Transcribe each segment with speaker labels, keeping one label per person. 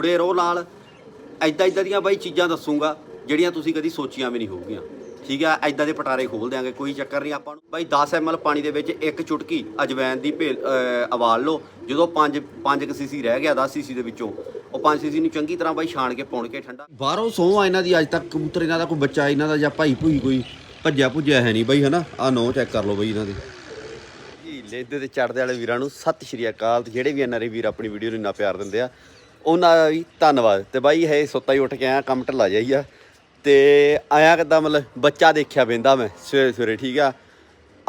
Speaker 1: ਜੁੜੇ ਰਹੋ ਨਾਲ। ਐਦਾਂ ਐਦਾਂ ਦੀਆਂ ਬਾਈ ਚੀਜ਼ਾਂ ਦੱਸੂਗਾ ਜਿਹੜੀਆਂ ਤੁਸੀਂ ਕਦੀ ਸੋਚੀਆਂ ਵੀ ਨਹੀਂ ਹੋਊਗੀਆਂ। ਠੀਕ ਆ? ਐਦਾਂ ਦੇ ਪਟਾਰੇ ਖੋਲ ਦਿਆਂਗੇ ਕੋਈ ਚੱਕਰ ਨਹੀਂ। ਆਪਾਂ ਨੂੰ ਬਾਈ 10 ml ਪਾਣੀ ਦੇ ਵਿੱਚ ਇੱਕ ਚੁਟਕੀ ਅਜਵੈਨ ਦੀ ਭੇਲ ਉਬਾਲ ਲਓ। ਜਦੋਂ 5 5 ਸੀਸੀ ਰਹਿ ਗਿਆ 10 ਸੀਸੀ ਦੇ ਵਿੱਚੋਂ ਉਹ 5 ਸੀਸੀ ਨੂੰ ਚੰਗੀ ਤਰ੍ਹਾਂ ਬਾਈ ਛਾਣ ਕੇ ਪਾਉਣ ਕੇ ਠੰਡਾ। ਬਾਹਰੋਂ ਸੌਂ ਆ ਇਹਨਾਂ ਦੀ ਅੱਜ ਤੱਕ ਕਬੂਤਰ ਇਹਨਾਂ ਦਾ ਕੋਈ ਬੱਚਾ ਇਹਨਾਂ ਦਾ ਜਾਂ ਭਾਈ ਭੂਈ ਕੋਈ ਭੱਜਿਆ ਭੁੱਜਿਆ ਹੈ ਨਹੀਂ ਬਾਈ ਹਨਾ? ਆ ਨੋ ਚੈੱਕ ਕਰ ਲਓ ਬਾਈ ਇਹਨਾਂ ਦੇ। ਜੀ ਲੇਦੇ ਤੇ ਚੜਦੇ ਵਾਲੇ ਵੀਰਾਂ ਨੂੰ ਸਤਿ ਸ਼੍ਰੀ ਅਕਾਲ। ਤੇ ਜਿਹੜੇ ਵੀ ਐਨਆਰਏ ਵੀਰ ਆਪਣੀ ਵੀਡੀਓ ਨੂੰ ਇੰਨਾ ਪਿਆਰ ਦਿੰਦੇ ਆ ਉਹਨਾਂ ਦਾ ਵੀ ਧੰਨਵਾਦ। ਤੇ ਬਾਈ ਹੈ ਸੁੱਤਾ ਹੀ ਉੱਠ ਕੇ ਆਇਆ, ਕੰਮ ਢੱਲਾ ਜਾਈ ਆ। ਤੇ ਆਇਆ ਕਿੱਦਾਂ ਮਤਲਬ ਬੱਚਾ ਦੇਖਿਆ ਬੈਂਦਾ ਮੈਂ ਸਵੇਰੇ ਸਵੇਰੇ, ਠੀਕ ਆ?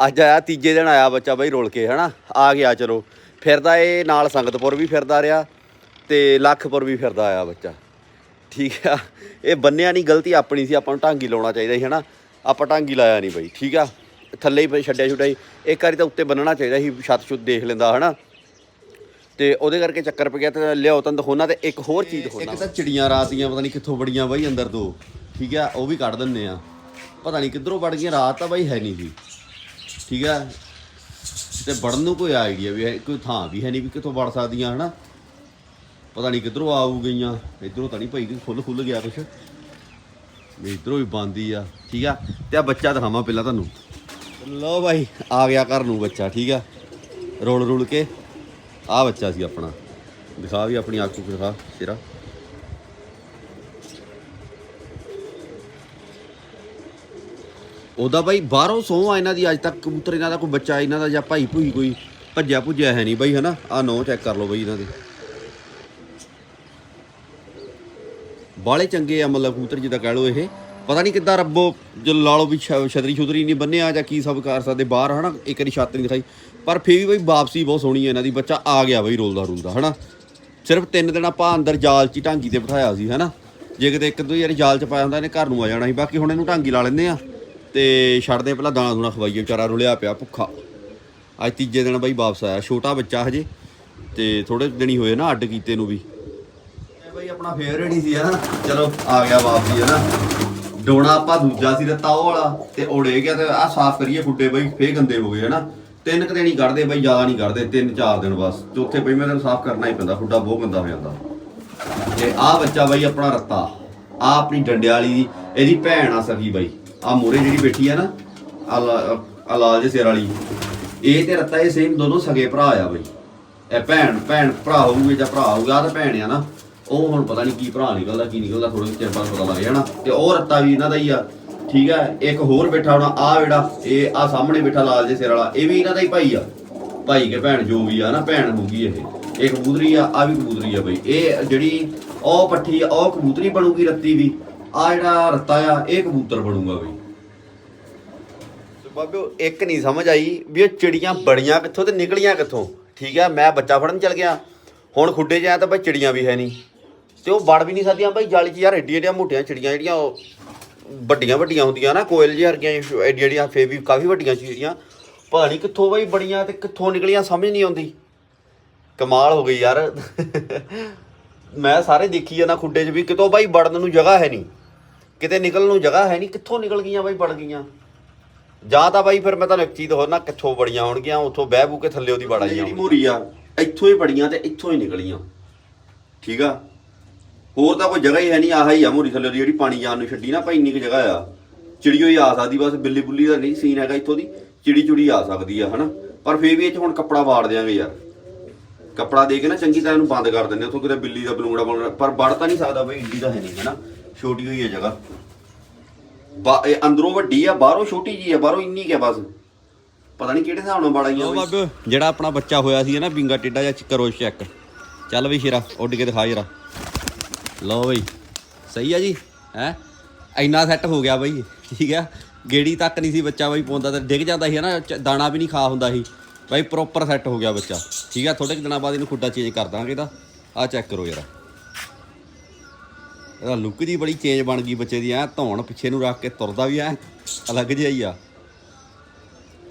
Speaker 1: ਅੱਜ ਆਇਆ, ਤੀਜੇ ਦਿਨ ਆਇਆ ਬੱਚਾ ਬਾਈ ਰੋਲ ਕੇ, ਹਨਾ? ਆ ਗਿਆ, ਚਲੋ। ਫਿਰਦਾ ਇਹ ਨਾਲ ਸੰਗਤਪੁਰ ਵੀ ਫਿਰਦਾ ਰਿਹਾ ਤੇ ਲੱਖਪੁਰ ਵੀ ਫਿਰਦਾ ਆਇਆ ਬੱਚਾ। ਠੀਕ ਆ? ਇਹ ਬੰਨਿਆ ਨਹੀਂ, ਗਲਤੀ ਆਪਣੀ ਸੀ, ਆਪਾਂ ਨੂੰ ਢਾਂਗੀ ਲਾਉਣਾ ਚਾਹੀਦਾ ਸੀ, ਹਨਾ? ਆਪਾਂ ਢਾਂਗੀ ਲਾਇਆ ਨਹੀਂ ਬਾਈ, ਠੀਕ ਆ? ਥੱਲੇ ਹੀ ਛੱਡਿਆ ਛੁੱਟਿਆ ਸੀ। ਇੱਕ ਵਾਰੀ ਤਾਂ ਉੱਤੇ ਬੰਨਣਾ ਚਾਹੀਦਾ ਸੀ ਛੱਤ ਛੁੱਤ ਦੇਖ ਲੈਂਦਾ, ਹਨਾ? ਤੇ ਉਹਦੇ ਕਰਕੇ ਚੱਕਰ ਪੈ ਗਿਆ ਤੇ ਲਿਆਓ ਤਾਂ ਦਿਖਾਉਣਾ ਤੇ ਇੱਕ ਹੋਰ ਚੀਜ਼ ਦਿਖਾਉਣਾ ਇੱਕ ਤਾਂ ਚਿੜੀਆਂ ਰਾਤੀਆਂ ਪਤਾ ਨਹੀਂ ਕਿੱਥੋਂ ਬੜੀਆਂ ਬਾਈ ਅੰਦਰ ਦੋ। ਠੀਕ ਆ ਉਹ ਵੀ ਕੱਢ ਦਿੰਨੇ ਆ। ਪਤਾ ਨਹੀਂ ਕਿੱਧਰੋਂ ਵੜ ਗਈਆਂ ਰਾਤ ਤਾਂ ਬਾਈ ਹੈ ਨਹੀਂ ਸੀ। ਠੀਕ ਆ ਤੇ ਵੜਨ ਨੂੰ ਕੋਈ ਆਈਡੀਆ ਵੀ ਹੈ ਕੋਈ ਥਾਂ ਵੀ ਹੈ ਨਹੀਂ ਵੀ ਕਿੱਥੋਂ ਵੜ ਸਕਦੀਆਂ ਹਨਾ? ਪਤਾ ਨਹੀਂ ਕਿੱਧਰੋਂ ਆਊ ਗਈਆਂ ਇਧਰੋਂ ਤਾਂ ਨਹੀਂ ਭਾਈ ਫੁੱਲ ਖੁੱਲ ਗਿਆ ਕੁਛ। ਵੀ ਇਧਰੋਂ ਵੀ ਬੰਦੀ ਆ ਠੀਕ ਆ? ਤੇ ਆ ਬੱਚਾ ਦਿਖਾਵਾਂ ਪਹਿਲਾਂ ਤੁਹਾਨੂੰ। ਲਓ ਭਾਈ ਆ ਗਿਆ ਘਰ ਨੂੰ ਬੱਚਾ ਠੀਕ ਆ? ਰੋਲ ਰੋਲ ਕੇ। ਆ ਬੱਚਾ ਸੀ ਆਪਣਾ। ਦਿਖਾ ਵੀ ਆਪਣੀ ਅੱਖ ਨੂੰ ਦਿਖਾ ਸਿਰਾ। ਉਹਦਾ ਬਾਈ ਬਾਹਰੋਂ ਸੌਂ ਆ ਇਹਨਾਂ ਦੀ, ਅੱਜ ਤੱਕ ਕਬੂਤਰ ਇਹਨਾਂ ਦਾ ਕੋਈ ਬੱਚਾ, ਇਹਨਾਂ ਦਾ ਜਾਂ ਭਾਈ ਭੂਈ ਕੋਈ ਭੱਜਿਆ ਭੁੱਜਿਆ ਹੈ ਨਹੀਂ ਬਾਈ, ਹਨਾ? ਆ ਨੋ ਚੈੱਕ ਕਰ ਲਓ ਬਾਈ ਇਹਨਾਂ ਦੇ। ਬਾਲੇ ਚੰਗੇ ਆ ਮਤਲਬ ਕਬੂਤਰ ਜਿੱਦਾਂ ਕਹਿ ਲਓ ਇਹ। ਪਤਾ ਨਹੀਂ ਕਿੱਦਾਂ ਰੱਬੋ, ਜੋ ਲਾ ਲਓ ਵੀ ਛਤਰੀ ਛੁਤਰੀ ਨਹੀਂ ਬੰਨਿਆ ਜਾਂ ਕੀ ਸਭ ਕਰ ਸਕਦੇ ਬਾਹਰ, ਹਨਾ? ਇੱਕ ਵਾਰੀ ਛੱਤ ਨਹੀਂ ਦਿਖਾਈ। ਪਰ ਫੇਰ ਵੀ ਬਈ ਵਾਪਸੀ ਬਹੁਤ ਸੋਹਣੀ ਹੈ ਇਹਨਾਂ ਦੀ, ਬੱਚਾ ਆ ਗਿਆ ਬਈ ਰੋਲਦਾ ਰੁਲਦਾ, ਹਨਾ? ਸਿਰਫ ਤਿੰਨ ਦਿਨ ਆਪਾਂ ਅੰਦਰ ਜਾਲ 'ਚ ਹੀ ਢਾਂਗੀ ਤੇ ਬਿਠਾਇਆ ਸੀ, ਹਨਾ? ਜੇ ਕਿਤੇ ਇੱਕ ਦੋ ਯਾਰ ਜਾਲ 'ਚ ਪਾਇਆ ਹੁੰਦਾ, ਇਹਨੇ ਘਰ ਨੂੰ ਆ ਜਾਣਾ ਸੀ, ਬਾਕੀ ਹੁਣ ਇਹਨੂੰ ਢਾਂਗੀ ਲਾ ਲੈਂਦੇ ਆ। ਤੇ ਛੱਡਦੇ ਪਹਿਲਾਂ ਦਾਣਾ ਦੂਣਾ ਖਵਾਈਏ, ਵਿਚਾਰਾ ਰੁਲਿਆ ਪਿਆ ਭੁੱਖਾ। ਅੱਜ ਤੀਜੇ ਦਿਨ ਬਾਈ ਵਾਪਸ ਆਇਆ, ਛੋਟਾ ਬੱਚਾ ਹਜੇ, ਤੇ ਥੋੜੇ ਦਿਨ ਹੀ ਹੋਏ ਨਾ ਅੱਡ ਕੀਤੇ ਨੂੰ ਵੀ। ਇਹ ਬਈ ਆਪਣਾ ਫੇਵਰੇਟ ਹੀ ਸੀ, ਹਨਾ? ਚਲੋ, ਆ ਗਿਆ ਵਾਪਸੀ, ਹਨਾ? ਡੋਣਾ ਆਪਾਂ ਦੂਜਾ ਸੀ ਰੱਤਾ ਵਾਲਾ, ਤੇ ਉੜੇ ਗਿਆ ਤੇ ਆ ਸਾਫ਼ ਕਰੀਏ ਫੁੱਡੇ ਬਈ, ਫੇਰ ਗੰਦੇ ਹੋ ਗਏ, ਹਨਾ? ਤਿੰਨ ਕੁ ਦਿਨ ਹੀ ਕੱਢਦੇ ਬਈ, ਜ਼ਿਆਦਾ ਨਹੀਂ ਕੱਢਦੇ, ਤਿੰਨ ਚਾਰ ਦਿਨ ਬਸ। ਚੌਥੇ ਪੰਜਵੇਂ ਦਿਨ ਸਾਫ਼ ਕਰਨਾ ਹੀ ਪੈਂਦਾ, ਖੁੱਡਾ ਬਹੁਤ ਗੰਦਾ ਹੋ ਜਾਂਦਾ। ਤੇ ਆਹ ਬੱਚਾ ਬਈ ਆਪਣਾ ਰੱਤਾ ਆ ਆਪਣੀ ਡੰਡੇ ਵਾਲੀ ਦੀ, ਇਹਦੀ ਭੈਣ ਆ ਸਕੀ ਬਈ। ਆ ਮੋਰੇ ਜਿਹੜੀ ਬੈਠੀ ਆ ਨਾ ਆ ਲਾ- ਲਾਲ ਜੇ ਸਿਰ ਵਾਲੀ, ਇਹ ਤੇ ਰੱਤਾ ਇਹ ਸੇਮ ਦੋਨੋਂ ਸਗੇ ਭਰਾ ਆ ਬਈ। ਇਹ ਭੈਣ ਭੈਣ ਭਰਾ ਹੋਊਗੇ ਜਾਂ ਭਰਾ ਹੋਊਗਾ, ਆਹ ਤਾਂ ਭੈਣ ਆ ਨਾ। ਉਹ ਹੁਣ ਪਤਾ ਨਹੀਂ ਕੀ ਭਰਾ ਨਿਕਲਦਾ, ਕੀ ਨਿਕਲਦਾ ਥੋੜੇ ਚਿਰ ਬਾਅਦ ਪਤਾ ਲੱਗ ਜਾਣਾ। ਤੇ ਉਹ ਰੱਤਾ ਵੀ ਇਹਨਾਂ ਦਾ ਹੀ ਆ। ਠੀਕ ਹੈ ਇੱਕ ਹੋਰ ਬੈਠਾ ਹੋਣਾ ਆ ਜਿਹੜਾ, ਇਹ ਆ ਸਾਹਮਣੇ ਬੈਠਾ ਲਾਲ ਜੇ ਸਿਰ ਵਾਲਾ, ਇਹ ਵੀ ਇਹਨਾਂ ਦਾ ਹੀ ਭਾਈ ਆ। ਭਾਈ ਕੇ ਭੈਣ ਜੋ ਵੀ ਆ ਨਾ, ਭੈਣ ਹੋਊਗੀ ਇਹ। ਇਹ ਕਬੂਤਰੀ ਆ ਆ ਵੀ ਕਬੂਤਰੀ ਆ ਬਈ। ਇਹ ਜਿਹੜੀ ਉਹ ਪੱਠੀ ਆ, ਉਹ ਕਬੂਤਰੀ ਬਣੂਗੀ ਰੱਤੀ ਵੀ ਆ ਜਿਹੜਾ ਰੱਤਾ ਆ, ਇਹ ਕਬੂਤਰ ਬਣੂਗਾ ਬਈ। ਬਾਬਿਓ, ਇੱਕ ਨਹੀਂ ਸਮਝ ਆਈ ਵੀ ਇਹ ਚਿੜੀਆਂ ਬੜੀਆਂ ਕਿੱਥੋਂ ਤੇ ਨਿਕਲੀਆਂ ਕਿੱਥੋਂ। ਠੀਕ ਆ, ਮੈਂ ਬੱਚਾ ਫੜਨ ਚਲ ਗਿਆ। ਹੁਣ ਖੁੱਡੇ 'ਚ ਆਇਆ ਤਾਂ ਬਈ ਚਿੜੀਆਂ ਵੀ ਹੈ ਨਹੀਂ। ਤੇ ਉਹ ਵੜ ਵੀ ਨਹੀਂ ਸਕਦੀਆਂ ਬਈ, ਜਾਲੀ 'ਚ ਯਾਰ ਏਡੀਆਂ ਏਡੀਆਂ ਮੋਟੀਆਂ ਚਿੜੀਆਂ ਜਿਹੜੀਆਂ ਉਹ ਵੱਡੀਆਂ ਵੱਡੀਆਂ ਹੁੰਦੀਆਂ ਨਾ ਕੋਇਲ ਜਿਹੀ ਵਰਗੀਆਂ ਏਡੀਆਂ ਏਡੀਆਂ ਫੇ ਵੀ ਕਾਫੀ ਵੱਡੀਆਂ ਚਿੜੀਆਂ ਪਤਾ ਨਹੀਂ ਕਿੱਥੋਂ ਬਈ ਬੜੀਆਂ ਤੇ ਕਿੱਥੋਂ ਨਿਕਲੀਆਂ ਸਮਝ ਨਹੀਂ ਆਉਂਦੀ। ਕਮਾਲ ਹੋ ਗਈ ਯਾਰ। ਮੈਂ ਸਾਰੇ ਦੇਖੀ ਜਾਂਦਾ ਖੁੱਡੇ 'ਚ ਵੀ ਕਿਤੋਂ ਬਾਈ ਵੜਨ ਨੂੰ ਜਗ੍ਹਾ ਹੈ ਨਹੀਂ ਕਿਤੇ ਨਿਕਲਣ ਨੂੰ ਜਗ੍ਹਾ ਹੈ ਨਹੀਂ ਕਿੱਥੋਂ ਨਿਕਲ ਗਈਆਂ ਬਾਈ ਵੜ ਗਈਆਂ। ਜਾਂ ਤਾਂ ਬਾਈ ਫਿਰ ਮੈਂ ਤੁਹਾਨੂੰ ਇੱਕ ਚੀਜ਼ ਦਿਖਾਉਣਾ ਕਿੱਥੋਂ ਬੜੀਆਂ ਹੋਣਗੀਆਂ ਉੱਥੋਂ ਬਹਿ ਬੂ ਕੇ ਥੱਲੇ ਉਹਦੀ ਵੜ ਆਈਆਂ ਜਿਹੜੀ ਮੂਰੀ ਆ ਇੱਥੋਂ ਹੀ ਬੜੀਆਂ ਤੇ ਇੱਥੋਂ ਹੀ ਨਿਕਲੀਆਂ। ਠੀਕ ਆ? ਹੋਰ ਤਾਂ ਕੋਈ ਜਗ੍ਹਾ ਹੀ ਹੈ ਨਹੀਂ ਆਹ ਹੀ ਆ ਮੂਰੀ ਥੱਲੇ ਦੀ ਜਿਹੜੀ ਪਾਣੀ ਜਾਣ ਨੂੰ ਛੱਡੀ ਨਾ ਭਾਈ ਇੰਨੀ ਕੁ ਜਗ੍ਹਾ ਆ। ਚਿੜੀਓ ਹੀ ਆ ਸਕਦੀ ਬਸ ਬਿੱਲੀ ਬੁੱਲੀ ਦਾ ਨਹੀਂ ਸੀਨ ਹੈਗਾ ਇੱਥੋਂ ਦੀ ਚਿੜੀ ਚੁੜੀ ਆ ਸਕਦੀ ਆ ਹਨਾ? ਪਰ ਫੇਰ ਵੀ ਇਹ ਚ ਹੁਣ ਕੱਪੜਾ ਵਾੜ ਦਿਆਂਗੇ ਯਾਰ। ਕੱਪੜਾ ਦੇ ਕੇ ਨਾ ਚੰਗੀ ਤਰ੍ਹਾਂ ਇਹਨੂੰ ਬੰਦ ਕਰ ਦਿੰਦੇ ਉੱਥੋਂ ਕਿਤੇ ਬਿੱਲੀ ਦਾ ਬਲੂੰਗੜਾ ਬਣ ਪਰ ਵੜ ਤਾਂ ਨਹੀਂ ਸਕਦਾ ਬਈ ਇੰਡੀ ਤਾਂ ਹੈ ਨਹੀਂ ਹਨਾ? ਛੋਟੀ ਹੋਈ ਹੈ ਜਗ੍ਹਾ। ਬਾ ਇਹ ਅੰਦਰੋਂ ਵੱਡੀ ਆ ਬਾਹਰੋਂ ਛੋਟੀ ਜੀ ਆ ਬਾਹਰੋਂ ਇੰਨੀ ਕਿ ਬਸ। ਪਤਾ ਨਹੀਂ ਕਿਹੜੇ ਹਿਸਾਬ ਨਾਲ ਬਾੜਾਈਆਂ ਬਾਬੇ ਜਿਹੜਾ ਆਪਣਾ ਬੱਚਾ ਹੋਇਆ ਸੀ ਨਾ ਬਿੰਗਾ ਟੇਡਾ ਜਾਂ ਕਰੋ ਚੈੱਕ ਚੱਲ ਬਈ ਸ਼ੇਰਾ ਉੱਡ ਕੇ ਦਿਖਾ ਜਰਾ। ਲਓ ਬਈ, ਸਹੀ ਆ ਜੀ, ਹੈ? ਇੰਨਾ ਸੈੱਟ ਹੋ ਗਿਆ ਬਈ, ਠੀਕ ਆ? ਗੇੜੀ ਤੱਕ ਨਹੀਂ ਸੀ ਬੱਚਾ ਬਈ ਪਾਉਂਦਾ ਤੇ ਡਿੱਗ ਜਾਂਦਾ ਸੀ ਨਾ ਚ- ਦਾਣਾ ਵੀ ਨਹੀਂ ਖਾ ਹੁੰਦਾ ਸੀ। ਬਾਈ ਪ੍ਰੋਪਰ ਸੈੱਟ ਹੋ ਗਿਆ ਬੱਚਾ, ਠੀਕ ਆ? ਥੋੜੇ ਕੁ ਦਿਨਾਂ ਬਾਅਦ ਇਹਨੂੰ ਖੁੱਡਾ ਚੇਂਜ ਕਰ ਦਾਂਗੇ ਇਹਦਾ ਆ ਚੈੱਕ ਕਰੋ ਯਾਰ ਇਹਦਾ ਲੁੱਕ ਜੀ ਬੜੀ ਚੇਂਜ ਬਣ ਗਈ ਬੱਚੇ ਦੀ, ਐ ਧੌਣ ਪਿੱਛੇ ਨੂੰ ਰੱਖ ਕੇ ਤੁਰਦਾ ਵੀ ਐ, ਅਲੱਗ ਜਿਹਾ ਹੀ ਆ।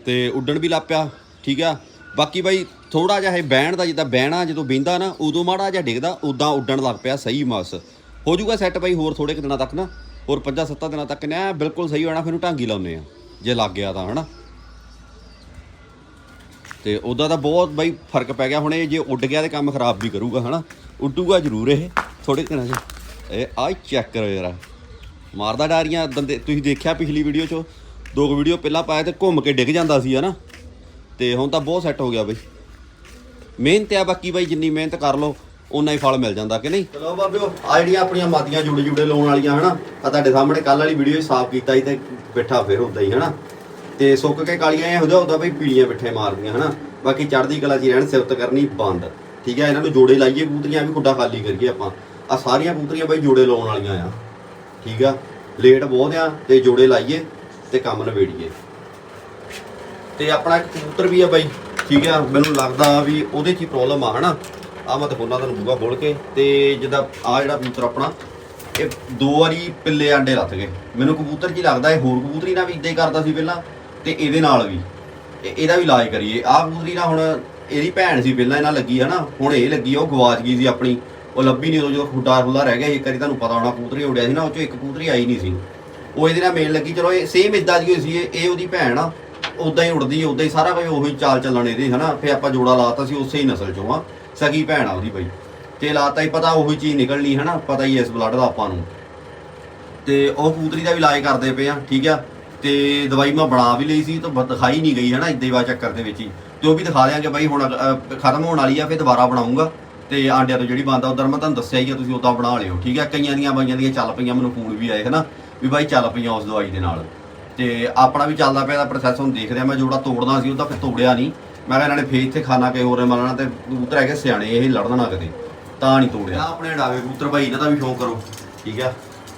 Speaker 1: ਤੇ ਉੱਡਣ ਵੀ ਲੱਗ ਪਿਆ, ਠੀਕ ਆ? ਬਾਕੀ ਬਾਈ ਥੋੜਾ ਜਿਹਾ ਇਹ ਬਹਿਣ ਦਾ, ਜਿੱਦਾਂ ਬਹਿਣਾ, ਜਦੋਂ ਬਹਿੰਦਾ ਨਾ, ਉਦੋਂ ਮਾੜਾ ਜਿਹਾ ਡਿੱਗਦਾ, ਉਦਾਂ ਉੱਡਣ ਲੱਗ ਪਿਆ, ਸਹੀ ਮਸ। ਹੋ ਜਾਊਗਾ ਸੈੱਟ ਬਾਈ, ਹੋਰ ਥੋੜੇ ਕੁ ਦਿਨਾਂ ਤੱਕ ਨਾ, ਹੋਰ ਪੰਜਾਂ ਸੱਤਾਂ ਦਿਨਾਂ ਤੱਕ ਨਾ, ਬਿਲਕੁਲ ਸਹੀ ਹੋਣਾ, ਫਿਰ ਨੂੰ ਢਾਂਗੀ ਲਾਉਨੇ ਆ ਜੇ ਲੱਗ ਗਿਆ ਤਾਂ, ਹਨਾ। ਤੇ ਉਹਦਾ ਤਾਂ ਬਹੁਤ ਬਾਈ ਫ਼ਰਕ ਪੈ ਗਿਆ, ਹੁਣ ਇਹ ਜੇ ਉੱਡ ਗਿਆ ਤੇ ਕੰਮ ਖਰਾਬ ਵੀ ਕਰੂਗਾ, ਹਨਾ। ਉੱਡੂਗਾ ਜ਼ਰੂਰ ਇਹ ਥੋੜੇ ਦਿਨਾਂ 'ਚ। ਇਹ ਆ ਚੈੱਕ ਕਰੋ ਯਾਰ ਮਾਰਦਾ ਡਾਰੀਆਂ, ਦੰਦੇ, ਤੁਸੀਂ ਦੇਖਿਆ ਪਿਛਲੀ ਵੀਡੀਓ 'ਚ? ਦੋ ਕੁ ਵੀਡੀਓ ਪਹਿਲਾਂ ਪਾਇਆ ਤੇ ਘੁੰਮ ਕੇ ਡਿੱਗ ਜਾਂਦਾ ਸੀ, ਹਨਾ। ਤੇ ਹੁਣ ਤਾਂ ਬਹੁਤ ਸੈੱਟ ਹੋ ਗਿਆ ਬਈ। ਮਿਹਨਤ ਆ ਬਾਕੀ ਬਾਈ, ਜਿੰਨੀ ਮਿਹਨਤ ਕਰ ਲਓ ਉਨਾ ਹੀ ਫਲ ਮਿਲ ਜਾਂਦਾ, ਕਿ ਨਹੀਂ? ਚਲੋ ਬਾਬਿਓ ਆ ਜਿਹੜੀਆਂ ਆਪਣੀਆਂ ਮਾਦੀਆਂ ਜੁੜੇ ਜੁੜੇ ਲਾਉਣ ਵਾਲੀਆਂ, ਹਨਾ? ਆ ਤੁਹਾਡੇ ਸਾਹਮਣੇ ਕੱਲ ਵਾਲੀ ਵੀਡੀਓ ਸਾਫ਼ ਕੀਤਾ ਸੀ ਤੇ ਬਿੱਠਾ ਫੇਰ ਹੁੰਦਾ ਹੀ, ਹਨਾ? ਤੇ ਸੁੱਕ ਕੇ ਕਾਲੀਆਂ ਇਹ ਹੋ ਹੁੰਦਾ ਬਈ ਪੀਲੀਆਂ ਬਿੱਠੇ ਮਾਰਦੀਆਂ, ਹਨਾ? ਬਾਕੀ ਚੜ੍ਹਦੀ ਕਲਾ ਚ ਰਹਿਣ, ਸਿਫਤ ਕਰਨੀ ਬੰਦ। ਠੀਕ ਹੈ, ਇਹਨਾਂ ਨੂੰ ਜੋੜੇ ਲਾਈਏ ਕਬੂਤਰੀਆਂ ਵੀ ਖੁੱਡਾ ਖਾਲੀ ਕਰੀਏ ਆਪਾਂ। ਆ ਸਾਰੀਆਂ ਕਬੂਤਰੀਆਂ ਬਈ ਜੋੜੇ ਲਾਉਣ ਵਾਲੀਆਂ ਆ। ਠੀਕ ਆ? ਲੇਟ ਬਹੁਤ ਆ, ਤੇ ਜੋੜੇ ਲਾਈਏ ਤੇ ਕੰਮ ਨਵੇੜੀਏ ਤੇ ਆਪਣਾ ਇੱਕ ਕਬੂਤਰ ਵੀ ਆ ਬਾਈ। ਠੀਕ ਆ, ਮੈਨੂੰ ਲੱਗਦਾ ਵੀ ਉਹਦੇ 'ਚ ਹੀ ਪ੍ਰੋਬਲਮ ਆ, ਹਨਾ? ਆ ਮੈਂ ਤਾਂ ਬੋਲਾਂ ਤੁਹਾਨੂੰ ਬੂਗਾ ਖੋਲ ਕੇ ਤੇ ਜਿੱਦਾਂ ਆ ਜਿਹੜਾ ਕਬੂਤਰ ਆਪਣਾ, ਇਹ ਦੋ ਵਾਰੀ ਪਿੱਲੇ ਆਂਡੇ ਲੱਥ ਗਏ। ਮੈਨੂੰ ਕਬੂਤਰ 'ਚ ਹੀ ਲੱਗਦਾ, ਇਹ ਹੋਰ ਕਬੂਤਰੀ ਨਾਲ ਵੀ ਇਦਾਂ ਹੀ ਕਰਦਾ ਸੀ ਪਹਿਲਾਂ, ਤੇ ਇਹਦੇ ਨਾਲ ਵੀ। ਇਹ- ਇਹਦਾ ਵੀ ਇਲਾਜ ਕਰੀਏ। ਆ ਕਬੂਤਰੀ ਨਾਲ ਹੁਣ, ਇਹਦੀ ਭੈਣ ਸੀ ਪਹਿਲਾਂ ਇਹਨਾਂ ਲੱਗੀ, ਹਨਾ? ਹੁਣ ਇਹ ਲੱਗੀ, ਉਹ ਗਵਾਚ ਗਈ ਸੀ ਆਪਣੀ। ਉਹ ਲੱਭੀ ਨਹੀਂ ਉਦੋਂ ਜਦੋਂ ਖੁੱਡਾ ਖੁੱਲਾ ਰਹਿ ਗਿਆ ਇੱਕ ਵਾਰੀ ਤੁਹਾਨੂੰ ਪਤਾ ਹੋਣਾ, ਕਬੂਤਰੀ ਉੜਿਆ ਸੀ ਨਾ, ਉਹ ਚੋਂ ਇੱਕ ਕਬੂਤਰੀ ਆਈ ਨਹੀਂ ਸੀ। ਉਹ ਇਹਦੇ ਨਾਲ ਮੇਲ ਲੱਗੀ, ਚਲੋ ਇਹ ਸੇਮ ਇਦਾਂ ਦੀ ਹੋਈ ਸੀ ਇਹ ਉਹਦੀ ਭੈਣ ਆ। ਉਦਾਂ ਹੀ ਉੜਦੀ ਉਦਾਂ ਹੀ ਸਾਰਾ ਕੁਝ ਉਹੀ ਚਾਲ ਚੱਲਣ ਇਹਦੇ, ਹਨਾ? ਫੇ ਆਪਾਂ ਜੋੜਾ ਲਾਤਾ ਸੀ, ਉਸੇ ਹੀ ਨਸਲ ਚੋਂ ਆ। ਸਗੀ ਭੈਣ ਆ ਉਹਦੀ ਬਈ। ਤੇ ਲਾਤਾ ਹੀ, ਪਤਾ ਉਹੀ ਚੀਜ਼ ਨਿਕਲਣੀ, ਹਨਾ? ਪਤਾ ਹੀ ਇਸ ਬਲੱਡ ਦਾ ਆਪਾਂ ਨੂੰ। ਤੇ ਉਹ ਕਬੂਤਰੀ ਦਾ ਵੀ ਇਲਾਜ ਕਰਦੇ ਪਏ ਆ, ਠੀਕ ਆ? ਤੇ ਦਵਾਈ ਮੈਂ ਬਣਾ ਵੀ ਲਈ ਸੀ, ਤਾਂ ਦਿਖਾਈ ਨਹੀਂ ਗਈ, ਹਨਾ? ਇਦਾਂ ਹੀ ਵਾ ਚੱਕਰ ਦੇ ਵਿੱਚ ਹੀ। ਤੇ ਉਹ ਵੀ ਦਿਖਾ ਦਿਆਂਗੇ ਬਾਈ, ਹੁਣ ਖਤਮ ਹੋਣ ਵਾਲੀ ਆ ਫੇ ਦੁਬਾਰਾ ਬਣਾਉਂਗਾ। ਤੇ ਆਂਡਿਆਂ ਤੋਂ ਜਿਹੜੀ ਬੰਦਾ ਉਧਰ ਮੈਂ ਤੁਹਾਨੂੰ ਦੱਸਿਆ ਹੀ ਆ, ਤੁਸੀਂ ਉਦਾਂ ਬਣਾ ਲਿਓ, ਠੀਕ ਆ? ਕਈਆਂ ਦੀਆਂ ਬਾਈਆਂ ਦੀਆਂ ਚੱਲ ਪਈਆਂ, ਮੈਨੂੰ ਫੋਨ ਵੀ ਆਏ, ਹਨਾ? ਵੀ ਬਾਈ ਚੱਲ ਪਈਆਂ ਉਸ ਦਵਾਈ ਦੇ ਨਾਲ। ਤੇ ਆਪਣਾ ਵੀ ਚੱਲਦਾ ਪਿਆ ਦਾ ਪ੍ਰੋਸੈਸ ਹੁਣ ਦੇਖ ਰਿਹਾ ਮੈਂ ਜੋੜਾ ਤੋੜਨਾ ਸੀ ਉਹਦਾ ਫਿਰ ਤੋੜਿਆ ਨਹੀਂ। ਮੈਂ ਕਿਹਾ ਇਹਨਾਂ ਨੇ ਫੇਰ ਇੱਥੇ ਖਾਣਾ ਕੇ ਹੋਰ ਮਲਣਾ ਤੇ ਕਬੂਤਰ ਹੈਗੇ ਸਿਆਣੇ, ਇਹ ਲੜਨ ਨਾ ਕਦੇ ਤਾਂ ਨਹੀਂ ਤੋੜਿਆ। ਆਪਣੇ ਡਾਵੇ ਕਬੂਤਰ ਬਾਈ, ਇਹਨਾਂ ਦਾ ਵੀ ਸ਼ੌਂਕ ਕਰੋ, ਠੀਕ ਆ?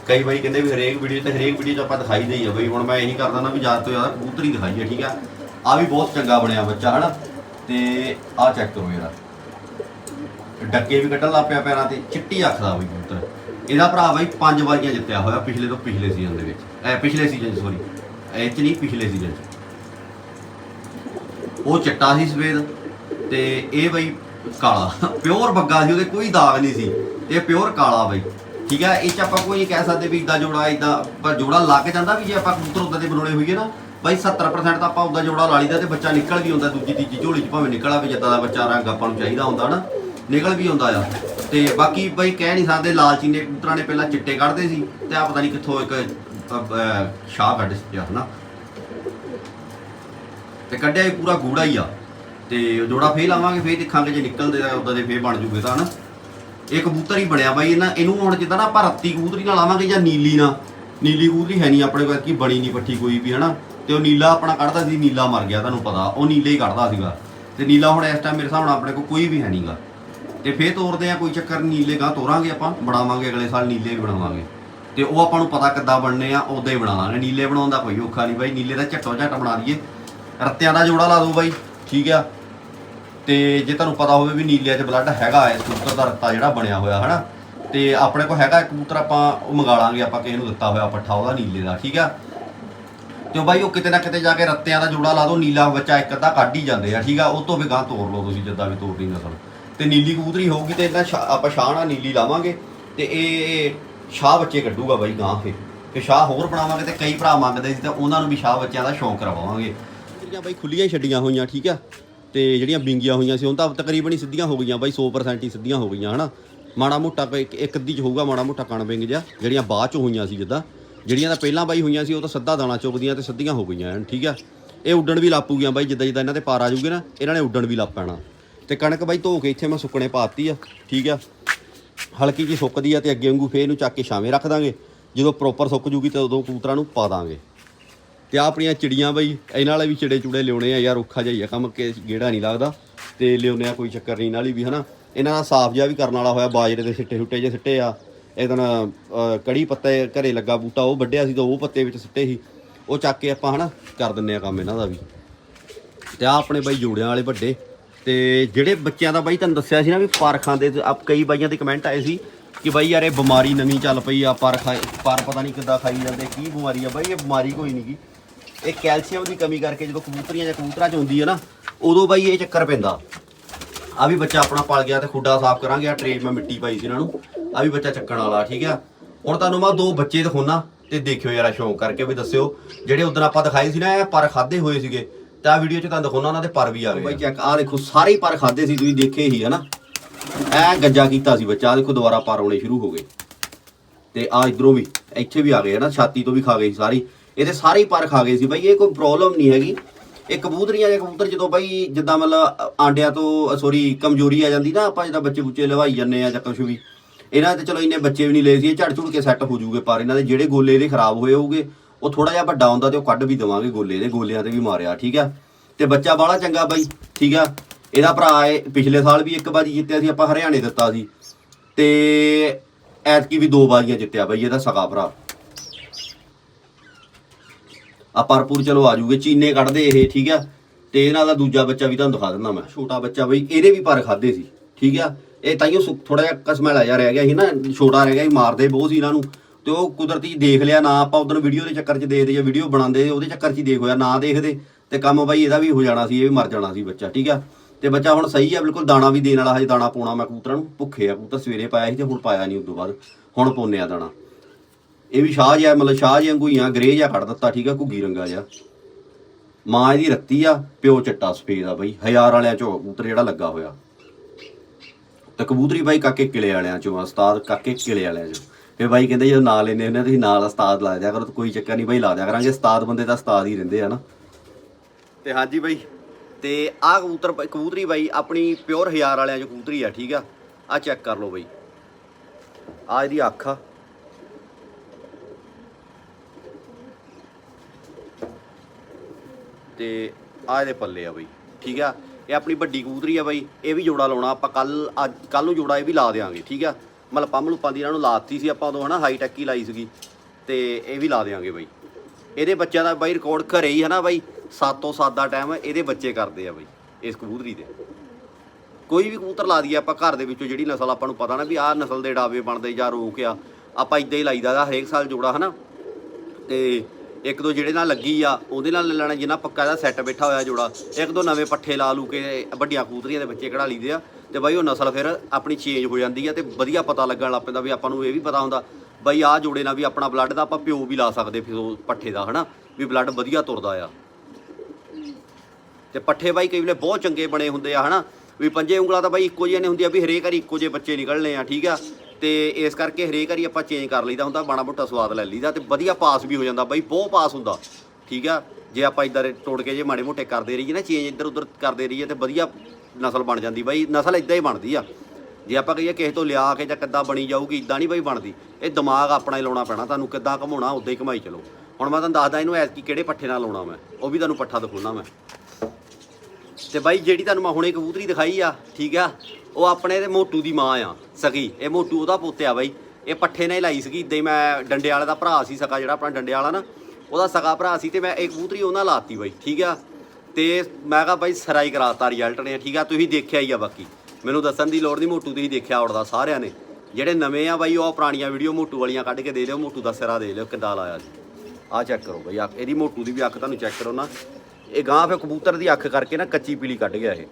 Speaker 1: ਕਈ ਵਾਰੀ ਕਹਿੰਦੇ ਵੀ ਹਰੇਕ ਵੀਡੀਓ ਤੇ ਹਰੇਕ ਵੀਡੀਓ 'ਚ ਆਪਾਂ ਦਿਖਾਈ ਦੇਈ ਆ ਬਈ, ਹੁਣ ਮੈਂ ਇਹੀ ਕਰਦਾ ਨਾ ਵੀ ਜ਼ਿਆਦਾ ਤੋਂ ਜ਼ਿਆਦਾ ਕਬੂਤਰ ਹੀ ਦਿਖਾਈਏ, ਠੀਕ ਆ? ਆ ਵੀ ਬਹੁਤ ਚੰਗਾ ਬਣਿਆ ਬੱਚਾ, ਹਨਾ? ਤੇ ਆ ਚੈੱਕ ਕਰੋ ਇਹਦਾ। ਡੱਕੇ ਵੀ ਕੱਢਣ ਲੱਗ ਪਿਆ ਪੈਰਾਂ ਤੇ, ਚਿੱਟੀ ਅੱਖ ਦਾ ਬਈ ਕਬੂਤਰ। ਇਹਦਾ ਭਰਾ ਬਾਈ ਪੰਜ ਵਾਰੀਆਂ ਜਿੱਤਿਆ ਹੋਇਆ, ਪਿਛਲੇ ਤੋਂ ਪਿਛਲੇ ਸੀਜ਼ਨ ਦੇ ਵਿੱਚ। ਐ, ਪਿਛਲੇ ਸੀਜ਼ਨ ਸੋਰੀ ਇਹ ਚ ਨਹੀਂ ਪਿਛਲੇ ਸੀਜ਼ਨ ਚ। ਉਹ ਚਿੱਟਾ ਸੀ ਸਵੇਦ ਤੇ ਇਹ ਬਈ ਕਾਲਾ। ਪਿਓਰ ਬੱਗਾ ਸੀ, ਉਹਦੇ ਕੋਈ ਦਾਗ ਨਹੀਂ ਸੀ। ਇਹ ਪਿਓਰ ਕਾਲਾ ਬਈ। ਠੀਕ ਹੈ ਇਹ ਚ ਆਪਾਂ ਕੋਈ ਨਹੀਂ ਕਹਿ ਸਕਦੇ ਵੀ ਇਦਾਂ ਜੋੜਾ ਇਦਾਂ ਪਰ ਜੋੜਾ ਲੱਗ ਜਾਂਦਾ ਵੀ ਜੇ ਆਪਾਂ ਕਬੂਤਰ ਉਦਾਂ ਦੇ ਬਣਾਉਣੇ ਹੋਈਏ ਨਾ, ਬਈ 70% ਤਾਂ ਆਪਾਂ ਉਦਾਂ ਜੋੜਾ ਲਾ ਲਈਦਾ ਤੇ ਬੱਚਾ ਨਿਕਲ ਵੀ ਆਉਂਦਾ, ਦੂਜੀ, ਤੀਜੀ ਝੋਲੀ ਚ ਭਾਵੇਂ ਨਿਕਲ ਆਵੇ, ਜਿੱਦਾਂ ਦਾ ਬੱਚਾ ਰੰਗ ਆਪਾਂ ਨੂੰ ਚਾਹੀਦਾ ਹੁੰਦਾ ਨਾ, ਨਿਕਲ ਵੀ ਆਉਂਦਾ ਆ। ਤੇ ਬਾਕੀ ਬਈ ਕਹਿ ਨਹੀਂ ਸਕਦੇ, ਲਾਲਚੀ ਨੇ ਕਬੂਤਰਾਂ ਨੇ ਪਹਿਲਾਂ ਚਿੱਟੇ ਕੱਢਦੇ ਸੀ ਤੇ ਆ ਪਤਾ ਨਹੀਂ ਕਿੱਥੋਂ ਇੱਕ ਸ਼ਾਹ ਕੱਢ ਸਿਆ ਹਨਾ ਤੇ ਕੱਢਿਆ ਇਹ ਪੂਰਾ ਗੂੜਾ ਹੀ ਆ। ਤੇ ਜੋੜਾ ਫੇਰ ਲਾਵਾਂਗੇ, ਫੇਰ ਦੇਖਾਂਗੇ ਜੇ ਨਿਕਲਦੇ ਆ ਉਦਾਂ ਦੇ ਫੇਰ ਬਣ ਜੂਗੇ ਤਾਂ, ਹਨਾ। ਇਹ ਕਬੂਤਰ ਹੀ ਬਣਿਆ ਬਾਈ, ਇਹਨਾਂ ਇਹਨੂੰ ਹੁਣ ਜਿੱਦਾਂ ਨਾ ਆਪਾਂ ਰੱਤੀ ਕਬੂਤਰੀ ਨਾਲ ਲਾਵਾਂਗੇ ਜਾਂ ਨੀਲੀ ਨਾਲ ਨੀਲੀ ਕਬੂਤਰੀ ਹੈ ਨਹੀਂ ਆਪਣੇ ਕੋਲ, ਕੀ ਬਣੀ ਨਹੀਂ ਪੱਠੀ ਕੋਈ ਵੀ, ਹਨਾ। ਤੇ ਉਹ ਨੀਲਾ ਆਪਣਾ ਕੱਢਦਾ ਸੀ, ਨੀਲਾ ਮਰ ਗਿਆ, ਤੁਹਾਨੂੰ ਪਤਾ। ਉਹ ਨੀਲੇ ਹੀ ਕੱਢਦਾ ਸੀਗਾ। ਤੇ ਨੀਲਾ ਹੁਣ ਇਸ ਟਾਈਮ ਮੇਰੇ ਹਿਸਾਬ ਨਾਲ ਆਪਣੇ ਕੋਲ ਕੋਈ ਵੀ ਹੈ ਨਹੀਂਗਾ ਤੇ ਫੇਰ ਤੋਰਦੇ ਆ, ਕੋਈ ਚੱਕਰ ਨੀਲੇ ਗਾਂ ਤੋਰਾਂਗੇ ਆਪਾਂ, ਬਣਾਵਾਂਗੇ ਅਗਲੇ ਸਾਲ, ਨੀਲੇ ਵੀ ਬਣਾਵਾਂਗੇ। ਤੇ ਉਹ ਆਪਾਂ ਨੂੰ ਪਤਾ ਕਿੱਦਾਂ ਬਣਨੇ ਆ ਉਦਾਂ ਹੀ ਬਣਾ ਲਾਂਗੇ। ਨੀਲੇ ਬਣਾਉਣ ਦਾ ਕੋਈ ਔਖਾ ਨਹੀਂ ਬਾਈ, ਨੀਲੇ ਦਾ ਝੱਟੋ ਝੱਟ ਬਣਾ ਲਈਏ ਰੱਤਿਆਂ ਦਾ ਜੋੜਾ ਲਾ ਦਿਓ ਬਾਈ, ਠੀਕ ਆ? ਤੇ ਜੇ ਤੁਹਾਨੂੰ ਪਤਾ ਹੋਵੇ ਵੀ ਨੀਲਿਆਂ 'ਚ ਬਲੱਡ ਹੈਗਾ ਹੈ ਕਬੂਤਰ ਦਾ ਰੱਤਾ ਜਿਹੜਾ ਬਣਿਆ ਹੋਇਆ, ਹਨਾ? ਤੇ ਆਪਣੇ ਕੋਲ ਹੈਗਾ ਕਬੂਤਰ, ਆਪਾਂ ਉਹ ਮੰਗਾ ਲਾਂਗੇ, ਆਪਾਂ ਕਿਸੇ ਨੂੰ ਦਿੱਤਾ ਹੋਇਆ ਪੱਠਾ ਉਹਦਾ, ਨੀਲੇ ਦਾ, ਠੀਕ ਆ? ਤੇ ਉਹ ਬਾਈ, ਉਹ ਕਿਤੇ ਨਾ ਕਿਤੇ ਜਾ ਕੇ ਰੱਤਿਆਂ ਦਾ ਜੋੜਾ ਲਾ ਦਿਓ, ਨੀਲਾ ਬੱਚਾ ਇੱਕ ਅੱਧਾ ਕੱਢ ਹੀ ਜਾਂਦੇ ਆ, ਠੀਕ ਆ? ਉਹ ਤੋਂ ਵੀ ਗਾਂ ਤੋੜ ਲਓ ਤੁਸੀਂ, ਜਿੱਦਾਂ ਵੀ ਤੋੜਨੀ ਨਸਲ। ਤੇ ਨੀਲੀ ਕਬੂਤਰੀ ਹੋਊਗੀ ਤੇ ਇਹਨਾਂ ਸ਼ਾ- ਆਪਾਂ ਸ਼ਾਹ ਨਾਲ ਨੀਲੀ ਲਾਵਾਂਗੇ। ਤੇ ਇਹ ਸ਼ਾਹ ਬੱਚੇ ਕੱਢੂਗਾ ਬਾਈ ਗਾਂ ਫੇ ਤੇ ਸ਼ਾਹ ਹੋਰ ਬਣਾਵਾਂਗੇ ਤੇ ਕਈ ਭਰਾ ਮੰਗਦੇ ਸੀ ਤੇ ਉਹਨਾਂ ਨੂੰ ਵੀ ਸ਼ਾਹ ਬੱਚਿਆਂ ਦਾ ਸ਼ੌਂਕ ਕਰਵਾਵਾਂਗੇ ਜਿਹੜੀਆਂ ਬਾਈ ਖੁੱਲੀਆਂ ਹੀ ਛੱਡੀਆਂ ਹੋਈਆਂ, ਠੀਕ ਆ? ਤੇ ਜਿਹੜੀਆਂ ਬਿੰਗੀਆਂ ਹੋਈਆਂ ਸੀ ਉਹ ਤਾਂ ਤਕਰੀਬਨ ਹੀ ਸਿੱਧੀਆਂ ਹੋ ਗਈਆਂ ਬਾਈ 100% ਹੀ ਸਿੱਧੀਆਂ ਹੋ ਗਈਆਂ, ਹਨਾ? ਮਾੜਾ ਮੋਟਾ ਕੋਈ ਇੱਕ ਅੱਧੀ ਚ ਹੋਊਗਾ, ਮਾੜਾ ਮੋਟਾ ਕਣ ਬਿੰਗ ਜਿਹਾ, ਜਿਹੜੀਆਂ ਬਾਅਦ ਚ ਹੋਈਆਂ ਸੀ ਜਿੱਦਾਂ। ਜਿਹੜੀਆਂ ਤਾਂ ਪਹਿਲਾਂ ਬਾਈ ਹੋਈਆਂ ਸੀ, ਉਹ ਤਾਂ ਸਿੱਧਾ ਦਾਣਾ ਚੁਗਦੀਆਂ ਤੇ ਸਿੱਧੀਆਂ ਹੋ ਗਈਆਂ ਠੀਕ ਆ? ਇਹ ਉੱਡਣ ਵੀ ਲਾਪੂਗੀਆਂ ਬਾਈ, ਜਿੱਦਾਂ ਜਿੱਦਾਂ ਇਹਨਾਂ ਤੇ ਪਾਰ ਆ ਜੂਗੇ ਨਾ, ਇਹਨਾਂ ਨੇ ਉੱਡਣ ਵੀ ਲੱਪ ਪੈਣਾ। ਤੇ ਕਣਕ ਬਾਈ ਧੋ ਕੇ ਇੱਥੇ ਮੈਂ ਸੁੱਕਣੇ ਪਾਤੀ ਆ, ਠੀਕ ਆ? ਹਲਕੀ ਜੀ ਸੁੱਕਦੀ ਆ ਤੇ ਅੱਗੇ ਵਾਂਗੂ ਫੇਰ ਇਹਨੂੰ ਚੱਕ ਕੇ ਛਾਵੇਂ ਰੱਖ ਦਾਂਗੇ। ਜਦੋਂ ਪ੍ਰੋਪਰ ਸੁੱਕ ਜੂਗੀ ਤੇ ਉਦੋਂ ਕਬੂਤਰਾਂ ਨੂੰ ਪਾ ਦਾਂਗੇ। ਤੇ ਆ ਆਪਣੀਆਂ ਚਿੜੀਆਂ ਬਈ, ਇਹਨਾਂ ਵਾਲੇ ਵੀ ਚਿੜੇ ਚੁੜੇ ਲਿਆਉਣੇ ਆ ਯਾਰ, ਔਖਾ ਜਿਹਾ ਹੀ ਆ ਕੰਮ, ਕਿ ਗੇੜਾ ਨਹੀਂ ਲੱਗਦਾ। ਤੇ ਲਿਆਉਣੇ ਆ ਕੋਈ ਚੱਕਰ ਨਹੀਂ, ਨਾਲ ਹੀ ਵੀ ਹਨਾ। ਇਹਨਾਂ ਦਾ ਸਾਫ਼ ਜਿਹਾ ਵੀ ਕਰਨ ਵਾਲਾ ਹੋਇਆ, ਬਾਜਰੇ ਦੇ ਸਿੱਟੇ ਛੁੱਟੇ ਜੇ ਸਿੱਟੇ ਆ। ਇਹਦਨ ਕੜੀ ਪੱਤੇ ਘਰੇ ਲੱਗਾ ਬੂਟਾ, ਉਹ ਵੱਢਿਆ ਸੀ ਤਾਂ ਉਹ ਪੱਤੇ ਵਿੱਚ ਸਿੱਟੇ ਸੀ। ਉਹ ਚੱਕ ਕੇ ਆਪਾਂ ਹਨਾ, ਕਰ ਦਿੰਨੇ ਆ ਕੰਮ ਇਹਨਾਂ ਦਾ ਵੀ। ਤੇ ਆ ਆਪਣੇ ਬਾਈ ਜੋੜਿਆਂ ਵਾਲੇ ਵੱਡੇ। ਤੇ ਜਿਹੜੇ ਬੱਚਿਆਂ ਦਾ ਬਾਈ ਤੁਹਾਨੂੰ ਦੱਸਿਆ ਸੀ ਨਾ ਵੀ ਪਰ ਖਾਂਦੇ ਆਪ ਕਈ ਬਾਈਆਂ ਦੇ ਕਮੈਂਟ ਆਏ ਸੀ ਕਿ ਬਾਈ ਯਾਰ ਇਹ ਬਿਮਾਰੀ ਨਵੀਂ ਚੱਲ ਪਈ ਆ, ਪਰ ਖਾਈ, ਪਰ ਪਤਾ ਨਹੀਂ ਕਿੱਦਾਂ ਖਾਈ ਜਾਂਦੇ, ਕੀ ਬਿਮਾਰੀ ਆ ਬਾਈ, ਇਹ ਬਿਮਾਰੀ ਕੋਈ ਨਹੀਂ ਗੀ। ਇਹ ਕੈਲਸ਼ੀਅਮ ਦੀ ਕਮੀ ਕਰਕੇ ਜਦੋਂ ਕਬੂਤਰੀਆਂ ਜਾਂ ਕਬੂਤਰਾਂ ਚ ਹੁੰਦੀ ਹੈ ਨਾ, ਉਦੋਂ ਬਾਈ ਇਹ ਚੱਕਰ ਪੈਂਦਾ। ਆ ਵੀ ਬੱਚਾ ਆਪਣਾ ਪਲ ਗਿਆ ਤੇ ਖੁੱਡਾ ਸਾਫ਼ ਕਰਾਂਗੇ ਆ ਟ੍ਰੇ ਮੈਂ ਮਿੱਟੀ ਪਾਈ ਸੀ ਇਹਨਾਂ ਨੂੰ, ਆ ਵੀ ਬੱਚਾ ਚੱਕਣ ਵਾਲਾ, ਠੀਕ ਆ? ਹੁਣ ਤੁਹਾਨੂੰ ਮੈਂ ਦੋ ਬੱਚੇ ਦਿਖਾਉਣਾ ਤੇ ਦੇਖਿਓ ਯਾਰ ਸ਼ੌਂਕ ਕਰਕੇ ਵੀ ਦੱਸਿਓ, ਜਿਹੜੇ ਉਦੋਂ ਆਪਾਂ ਦਿਖਾਏ ਸੀ ਨਾ, ਇਹ ਪਰ ਖਾਦੇ ਹੋਏ ਸੀਗੇ। ਤਾਂ ਵੀਡੀਓ 'ਚ ਤੁਹਾਨੂੰ ਦਿਖਾਉਣਾ ਉਹਨਾਂ ਦੇ ਪਰ ਵੀ ਆ ਗਏ ਚੈੱਕ ਆ ਦੇਖੋ, ਸਾਰੇ ਹੀ ਪਰ ਖਾਦੇ ਸੀ, ਤੁਸੀਂ ਦੇਖੇ ਹੀ ਹਨਾ ਐ ਗੱਜਾ ਕੀਤਾ ਸੀ ਬੱਚਾ, ਆਹ ਦੇਖੋ ਦੁਬਾਰਾ ਪਰ ਆਉਣੇ ਸ਼ੁਰੂ ਹੋ ਗਏ। ਤੇ ਆ ਇਧਰੋਂ ਵੀ, ਇੱਥੇ ਵੀ ਆ ਗਏ ਨਾ, ਛਾਤੀ ਤੋਂ ਵੀ ਖਾ ਗਏ ਸੀ ਸਾਰੀ ਇਹਦੇ ਸਾਰੇ ਹੀ ਪਰ ਖਾ ਗਏ ਸੀ ਬਾਈ, ਇਹ ਕੋਈ ਪ੍ਰੋਬਲਮ ਨਹੀਂ ਹੈਗੀ। ਇਹ ਕਬੂਤਰੀਆਂ ਜਾਂ ਕਬੂਤਰ ਜਦੋਂ ਬਾਈ, ਜਿੱਦਾਂ ਮਤਲਬ ਆਂਡਿਆਂ ਤੋਂ ਸੋਰੀ ਕਮਜ਼ੋਰੀ ਆ ਜਾਂਦੀ ਨਾ, ਆਪਾਂ ਜਿੱਦਾਂ ਬੱਚੇ ਬੁੱਚੇ ਲਵਾਈ ਜਾਂਦੇ ਆ ਜਾਂ ਕੁਛ ਵੀ। ਇਹਨਾਂ ਤੇ ਚਲੋ ਇੰਨੇ ਬੱਚੇ ਵੀ ਨਹੀਂ ਲਏ ਸੀ, ਇਹ ਝੜ ਝੁੜ ਕੇ ਸੈੱਟ ਹੋ ਜੂਗੇ ਪਰ ਇਹਨਾਂ ਦੇ, ਜਿਹੜੇ ਗੋਲੇ ਇਹਦੇ ਖਰਾਬ ਹੋਏ ਹੋਊਗੇ ਉਹ ਥੋੜਾ ਜਿਹਾ ਵੱਡਾ ਹੁੰਦਾ ਤੇ ਉਹ ਕੱਢ ਵੀ ਦਵਾਂਗੇ ਗੋਲੇ ਦੇ, ਗੋਲਿਆਂ ਤੇ ਵੀ ਮਾਰਿਆ, ਠੀਕ ਆ? ਤੇ ਬੱਚਾ ਬਾਹਲਾ ਚੰਗਾ ਬਾਈ, ਠੀਕ ਆ? ਇਹਦਾ ਭਰਾ ਇਹ ਪਿਛਲੇ ਸਾਲ ਵੀ ਇੱਕ ਬਾਜੀ ਜਿੱਤਿਆ ਸੀ, ਆਪਾਂ ਹਰਿਆਣੇ ਦਿੱਤਾ ਸੀ। ਤੇ ਐਤਕੀ ਵੀ ਦੋ ਬਾਜ਼ੀਆਂ ਜਿੱਤਿਆ ਬਾਈ ਇਹਦਾ ਸਗਾ ਭਰਾ। ਆ ਪਰਪੂਰ ਚਲੋ ਆ ਜੂਗੇ, ਚੀਨੇ ਕੱਢਦੇ ਇਹ, ਠੀਕ ਆ? ਤੇ ਇਹਨਾਂ ਦਾ ਦੂਜਾ ਬੱਚਾ ਵੀ ਤੁਹਾਨੂੰ ਦਿਖਾ ਦਿੰਦਾ ਮੈਂ। ਛੋਟਾ ਬੱਚਾ ਬਈ, ਇਹਦੇ ਵੀ ਪਰ ਖਾਦੇ ਸੀ, ਠੀਕ ਆ? ਇਹ ਤਾਈਓ ਥੋੜਾ ਜਿਹਾ ਕਸਮੈਲਾ ਜਾ ਰਹਿ ਗਿਆ ਸੀ ਨਾ, ਛੋਟਾ ਰਹਿ ਗਿਆ ਸੀ, ਮਾਰਦੇ ਬਹੁਤ ਸੀ ਇਹਨਾਂ ਨੂੰ। ਤੇ ਉਹ ਕੁਦਰਤੀ ਦੇਖ ਲਿਆ, ਨਾ ਆਪਾਂ ਉਦੋਂ ਵੀਡੀਓ ਦੇ ਚੱਕਰ 'ਚ ਦੇਖਦੇ ਜਾਂ ਵੀਡੀਓ ਬਣਾਉਂਦੇ, ਉਹਦੇ ਚੱਕਰ 'ਚ ਹੀ ਦੇਖ ਹੋਇਆ ਨਾ ਦੇਖਦੇ, ਤੇ ਕੰਮ ਬਾਈ ਇਹਦਾ ਵੀ ਹੋ ਜਾਣਾ ਸੀ, ਇਹ ਵੀ ਮਰ ਜਾਣਾ ਸੀ ਬੱਚਾ, ਠੀਕ ਆ? ਤੇ ਬੱਚਾ ਹੁਣ ਸਹੀ ਆ, ਬਿਲਕੁਲ ਦਾਣਾ ਵੀ ਦੇਣ ਵਾਲਾ ਹਜੇ ਦਾਣਾ ਪਾਉਣਾ ਮੈਂ ਕਬੂਤਰਾਂ ਨੂੰ, ਭੁੱਖੇ ਆ ਕਬੂਤਰ, ਸਵੇਰੇ ਪਾਇਆ ਸੀ ਤੇ ਹੁਣ ਪਾਇਆ ਨਹੀਂ ਉਦੋਂ ਬਾਅਦ, ਹੁਣ ਪਾਉਂਦੇ ਆ ਦਾਣਾ। ਇਹ ਵੀ ਸ਼ਾਹ ਜਿਹਾ, ਮਤਲਬ ਸ਼ਾਹ ਜਿਹਾ ਗੁਈਆਂ ਗਰੇ ਜਿਹਾ ਕੱਢ ਦਿੱਤਾ, ਠੀਕ ਆ, ਘੁੱਗੀ ਰੰਗਾ ਜਿਹਾ। ਮਾਂ ਇਹਦੀ ਰੱਤੀ ਆ, ਪਿਓ ਚਿੱਟਾ ਸਫੇਦ ਆ ਬਈ, ਹਜ਼ਾਰ ਵਾਲਿਆਂ ਚੋਂ ਆ ਕਬੂਤਰ ਜਿਹੜਾ ਲੱਗਾ ਹੋਇਆ। ਤੇ ਕਬੂਤਰੀ ਬਾਈ ਕਾਕੇ ਕਿਲੇ ਵਾਲਿਆਂ ਚੋਂ ਆ, ਉਸਤਾਦ ਕਾਕੇ ਕਿਲੇ ਵਾਲਿਆਂ ਚੋਂ। ਫੇ ਬਾਈ ਕਹਿੰਦੇ ਜਦੋਂ ਨਾਲ ਲੈਂਦੇ ਹੁੰਦੇ ਆ, ਤੁਸੀਂ ਨਾਲ ਉਸਤਾਦ ਲਾ ਦਿਆ ਕਰੋ ਤੇ ਕੋਈ ਚੱਕਰ ਨਹੀਂ ਬਾਈ ਲਾ ਦਿਆ ਕਰਾਂਗੇ, ਉਸਤਾਦ ਬੰਦੇ ਤਾਂ ਉਸਤਾਦ ਹੀ ਰਹਿੰਦੇ ਆ ਨਾ। ਤੇ ਹਾਂਜੀ ਬਾਈ, ਤੇ ਆਹ ਕਬੂਤਰ ਕਬੂਤਰੀ ਬਾਈ, ਆਪਣੀ ਪਿਓਰ ਹਜ਼ਾਰ ਵਾਲਿਆਂ 'ਚ ਕਬੂਤਰੀ ਆ, ਠੀਕ ਆ? ਆ ਚੈੱਕ ਕਰ ਲਓ ਬਾਈ। ਆ ਇਹਦੀ ਅੱਖ ਆ। ਤੇ ਆ ਇਹਦੇ ਪੱਲੇ ਆ ਬਈ, ਠੀਕ ਆ? ਇਹ ਆਪਣੀ ਵੱਡੀ ਕਬੂਤਰੀ ਆ ਬਾਈ, ਇਹ ਵੀ ਜੋੜਾ ਲਾਉਣਾ, ਆਪਾਂ ਕੱਲ, ਅੱਜ ਕੱਲ ਨੂੰ ਜੋੜਾ ਇਹ ਵੀ ਲਾ ਦੇਾਂਗੇ ਠੀਕ ਆ? ਮਤਲਬ ਪੰਮ ਲੁਪਾਂ ਦੀ ਇਹਨਾਂ ਨੂੰ ਲਾਤੀ ਸੀ, ਆਪਾਂ ਉਦੋਂ ਹਨਾ ਹਾਈ ਟੈਕ ਹੀ ਲਾਈ ਸੀਗੀ। ਤੇ ਇਹ ਵੀ ਲਾ ਦੇਾਂਗੇ ਬਈ। ਇਹਦੇ ਬੱਚਿਆਂ ਦਾ ਬਾਈ ਰਿਕਾਰਡ ਘਰੇ ਹੀ ਹਨਾ ਬਾਈ 7 ਤੋਂ 7 ਦਾ ਟਾਈਮ ਇਹਦੇ ਬੱਚੇ ਕਰਦੇ ਆ ਬਈ, ਇਸ ਕਬੂਤਰੀ ਦੇ। ਕੋਈ ਵੀ ਕਬੂਤਰ ਲਾ ਦਈਏ ਆਪਾਂ ਘਰ ਦੇ ਵਿੱਚੋਂ ਜਿਹੜੀ ਨਸਲ ਆਪਾਂ ਨੂੰ ਪਤਾ ਨਾ ਵੀ ਆਹ ਨਸਲ ਦੇ ਡਾਵੇ ਬਣਦੇ ਜਾਂ ਰੋਕ ਆ, ਆਪਾਂ ਇਦਾਂ ਹੀ ਲਾਈਦਾ ਦਾ ਹਰੇਕ ਸਾਲ ਜੋੜਾ ਹਨਾ। ਤੇ ਇੱਕ ਦੋ ਜਿਹੜੇ ਨਾਲ ਲੱਗੀ ਆ, ਉਹਦੇ ਨਾਲ ਲੈ ਲੈਣਾ, ਜਿੰਨਾ ਪੱਕਾ ਦਾ ਸੈੱਟ ਬੈਠਾ ਹੋਇਆ ਜੋੜਾ। ਇੱਕ ਦੋ ਨਵੇਂ ਪੱਠੇ ਲਾ ਲੂ ਕੇ ਵੱਡੀਆਂ ਕਬੂਤਰੀਆਂ ਦੇ ਬੱਚੇ ਕਢਾ ਲਈਦੇ ਆ। ਤੇ ਬਾਈ ਉਹ ਨਸਲ ਫਿਰ ਆਪਣੀ ਚੇਂਜ ਹੋ ਜਾਂਦੀ ਹੈ ਤੇ ਵਧੀਆ ਪਤਾ ਲੱਗਣ ਲੱਗ ਪੈਂਦਾ ਵੀ ਆਪਾਂ ਨੂੰ ਇਹ ਵੀ ਪਤਾ ਹੁੰਦਾ। ਬਾਈ ਆਹ ਜੋੜੇ ਨਾਲ ਵੀ ਆਪਣਾ ਬਲੱਡ ਦਾ ਆਪਾਂ ਪਿਓ ਵੀ ਲਾ ਸਕਦੇ ਫਿਰ ਉਹ ਪੱਠੇ ਦਾ, ਹਨਾ? ਵੀ ਬਲੱਡ ਵਧੀਆ ਤੁਰਦਾ ਆ। ਤੇ ਪੱਠੇ ਬਾਈ ਕਈ ਵੇਲੇ ਬਹੁਤ ਚੰਗੇ ਬਣੇ ਹੁੰਦੇ ਆ, ਹਨਾ? ਵੀ ਪੰਜੇ ਉਂਗਲਾਂ ਤਾਂ ਬਾਈ ਇੱਕੋ ਜਿਹੀਆਂ ਨਹੀਂ ਹੁੰਦੀਆਂ ਵੀ ਹਰੇਕ ਵਾਰੀ ਇੱਕੋ ਜਿਹੇ ਬੱਚੇ ਨਿਕਲਣੇ ਆ, ਠੀਕ ਆ? ਤੇ ਇਸ ਕਰਕੇ ਹਰੇਕ ਵਾਰੀ ਆਪਾਂ ਚੇਂਜ ਕਰ ਲਈਦਾ ਹੁੰਦਾ ਬਾਣਾ ਮੋਟਾ ਸਵਾਦ ਲੈ ਲਈਦਾ ਤੇ ਵਧੀਆ ਪਾਸ ਵੀ ਹੋ ਜਾਂਦਾ ਬਾਈ, ਬਹੁਤ ਪਾਸ ਹੁੰਦਾ, ਠੀਕ ਆ? ਜੇ ਆਪਾਂ ਇਦਾਂ ਦੇ ਤੋੜ ਕੇ ਜੇ ਮਾੜੇ ਮੋਟੇ ਕਰਦੇ ਰਹੀਏ ਨਾ ਚੇਂਜ ਇੱਧਰ ਉੱਧਰ ਕਰਦੇ ਰਹੀਏ ਤੇ ਵਧੀਆ ਨਸਲ ਬਣ ਜਾਂਦੀ ਬਾਈ, ਨਸਲ ਇਦਾਂ ਹੀ ਬਣਦੀ ਆ। ਜੇ ਆਪਾਂ ਕਹੀਏ ਕਿਸੇ ਤੋਂ ਲਿਆ ਕੇ ਜਾਂ ਕਿੱਦਾਂ ਬਣੀ ਜਾਊਗੀ ਇਦਾਂ ਨਹੀਂ ਬਾਈ ਬਣਦੀ। ਇਹ ਦਿਮਾਗ ਆਪਣਾ ਹੀ ਲਾਉਣਾ ਪੈਣਾ, ਤੁਹਾਨੂੰ ਕਿੱਦਾਂ ਘਮਾਉਣਾ, ਉਦਾਂ ਹੀ ਘਮਾਈ ਚਲੋ। ਹੁਣ ਮੈਂ ਤੁਹਾਨੂੰ ਦੱਸਦਾ ਇਹਨੂੰ ਐਤਕੀ ਕਿਹੜੇ ਪੱਠੇ ਨਾਲ ਲਾਉਣਾ ਮੈਂ, ਉਹ ਵੀ ਤੁਹਾਨੂੰ ਪੱਠਾ ਦਿਖਾਉਣਾ ਮੈਂ। ਤੇ ਬਾਈ ਜਿਹੜੀ ਤੁਹਾਨੂੰ ਮੈਂ ਹੁਣੇ ਕਬੂਤਰੀ ਦਿਖਾਈ ਆ, ਠੀਕ ਆ, ਉਹ ਆਪਣੇ ਤੇ ਮੋਟੂ ਦੀ ਮਾਂ ਆ ਸਕੀ ਇਹ ਮੋਟੂ ਉਹਦਾ ਪੁੱਤਿਆ ਬਾਈ। ਇਹ ਪੱਠੇ ਨਾਲ ਹੀ ਲਾਈ ਸੀਗੀ, ਇਦਾਂ ਹੀ ਮੈਂ ਡੰਡੇ ਵਾਲੇ ਦਾ ਭਰਾ ਸੀ ਸਕਾ ਜਿਹੜਾ ਆਪਣਾ ਡੰਡੇ ਵਾਲਾ ਨਾ, ਉਹਦਾ ਸਕਾ ਭਰਾ ਸੀ ਤੇ ਮੈਂ ਇਹ ਕਬੂਤਰੀ ਉਹਨਾਂ ਲਾਤੀ ਬਾਈ, ਠੀਕ ਆ। ਤੇ ਮੈਂ ਕਿਹਾ ਬਾਈ ਸਰਾਈ ਕਰਾਤਾ ਰਿਜ਼ਲਟ ਨੇ, ਠੀਕ ਆ, ਤੁਸੀਂ ਦੇਖਿਆ ਹੀ ਆ ਬਾਕੀ। ਮੈਨੂੰ ਦੱਸਣ ਦੀ ਲੋੜ ਨਹੀਂ, ਮੋਟੂ ਤੁਸੀਂ ਦੇਖਿਆ ਉੜਦਾ ਸਾਰਿਆਂ ਨੇ। ਜਿਹੜੇ ਨਵੇਂ ਆ ਬਾਈ, ਉਹ ਪੁਰਾਣੀਆਂ ਵੀਡੀਓ ਮੋਟੂ ਵਾਲੀਆਂ ਕੱਢ ਕੇ ਦੇ ਲਿਓ ਮੋਟੂ ਦਾ ਸਿਰਾ ਦੇ ਲਿਓ ਕਿੱਦਾਂ ਲਾਇਆ ਜੀ। ਆ ਚੈੱਕ ਕਰੋ ਬਾਈ ਇਹਦੀ ਮੋਟੂ ਦੀ ਵੀ ਅੱਖ ਤੁਹਾਨੂੰ ਚੈੱਕ ਕਰੋ ਨਾ। ਇਹ ਗਾਂ ਫੇ ਕਬੂਤਰ ਦੀ ਅੱਖ ਕਰਕੇ ਨਾ ਕੱਚੀ ਪੀਲੀ ਕੱਢ ਗਿਆ ਇਹ।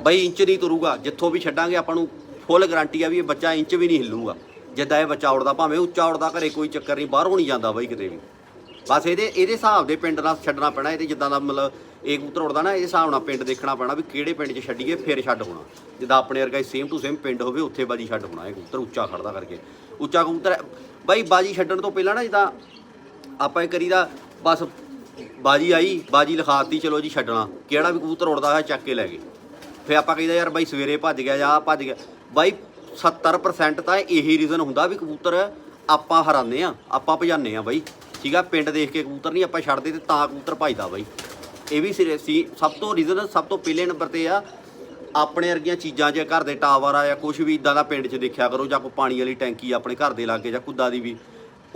Speaker 1: ਬਈ ਇੰਚ ਨਹੀਂ ਤੁਰੂਗਾ, ਜਿੱਥੋਂ ਵੀ ਛੱਡਾਂਗੇ ਆਪਾਂ ਨੂੰ ਫੁੱਲ ਗਾਰੰਟੀ ਆ ਵੀ ਇਹ ਬੱਚਾ ਇੰਚ ਵੀ ਨਹੀਂ ਹਿੱਲੂਗਾ। ਜਿੱਦਾਂ ਇਹ ਬੱਚਾ ਉੜਦਾ ਭਾਵੇਂ ਉੱਚਾ ਉੜਦਾ ਘਰੇ ਕੋਈ ਚੱਕਰ ਨਹੀਂ, ਬਾਹਰੋਂ ਨਹੀਂ ਜਾਂਦਾ ਬਾਈ ਕਿਤੇ ਵੀ। ਬਸ ਇਹਦੇ ਇਹਦੇ ਹਿਸਾਬ ਦੇ ਪਿੰਡ ਨਾਲ ਛੱਡਣਾ ਪੈਣਾ, ਇਹਦੇ ਜਿੱਦਾਂ ਦਾ ਮਤਲਬ ਇਹ ਕਬੂਤਰ ਉੜਦਾ ਨਾ ਇਹ ਹਿਸਾਬ ਨਾਲ ਪਿੰਡ ਦੇਖਣਾ ਪੈਣਾ ਵੀ ਕਿਹੜੇ ਪਿੰਡ 'ਚ ਛੱਡੀਏ, ਫਿਰ ਛੱਡ ਹੋਣਾ। ਜਿੱਦਾਂ ਆਪਣੇ ਵਰਗਾ ਸੇਮ ਟੂ ਸੇਮ ਪਿੰਡ ਹੋਵੇ, ਉੱਥੇ ਬਾਜੀ ਛੱਡ ਹੋਣਾ, ਇਹ ਕਬੂਤਰ ਉੱਚਾ ਖੜਦਾ ਕਰਕੇ। ਉੱਚਾ ਕਬੂਤਰ ਬਾਈ ਬਾਜੀ ਛੱਡਣ ਤੋਂ ਪਹਿਲਾਂ ਨਾ ਜਿੱਦਾਂ ਆਪਾਂ ਇਹ ਕਰੀਦਾ, ਬਸ ਬਾਜੀ ਆਈ, ਬਾਜੀ ਲਿਖਾਤੀ, ਚਲੋ ਜੀ ਛੱਡਣਾ। ਕਿਹੜਾ ਵੀ ਕਬੂਤਰ ਉੜਦਾ ਹੋਇਆ ਚੱਕ ਕੇ ਲੈ ਗਏ। ਫਿਰ ਆਪਾਂ ਕਹਿੰਦਾ, ਯਾਰ ਬਾਈ ਸਵੇਰੇ ਭੱਜ ਗਿਆ ਜਾਂ ਭੱਜ ਗਿਆ। ਬਾਈ 70% ਤਾਂ ਇਹੀ ਰੀਜ਼ਨ ਹੁੰਦਾ ਵੀ ਕਬੂਤਰ ਆਪਾਂ ਹਰਾਉਂਦੇ ਆ ਆਪਾਂ ਭਜਾਉਂਦੇ ਆ ਬਾਈ। ਠੀਕ ਆ, ਪਿੰਡ ਦੇਖ ਕੇ ਕਬੂਤਰ ਨਹੀਂ ਆਪਾਂ ਛੱਡਦੇ ਤੇ ਤਾਂ ਕਬੂਤਰ ਭਜਦਾ ਬਾਈ। ਇਹ ਵੀ ਸਿਰੇ- ਸੀ ਸਭ ਤੋਂ ਰੀਜ਼ਨ ਸਭ ਤੋਂ ਪਹਿਲੇ ਨੰਬਰ ਤੇ ਆ, ਆਪਣੇ ਵਰਗੀਆਂ ਚੀਜ਼ਾਂ ਜੇ ਘਰ ਦੇ ਟਾਵਰ ਆ ਜਾਂ ਕੁਝ ਵੀ ਇਦਾਂ ਦਾ ਪਿੰਡ 'ਚ ਦੇਖਿਆ ਕਰੋ, ਜਾਂ ਕੋਈ ਪਾਣੀ ਵਾਲੀ ਟੈਂਕੀ ਆਪਣੇ ਘਰ ਦੇ ਲਾਗੇ ਜਾਂ ਕੁੱਦਾ ਦੀ ਵੀ,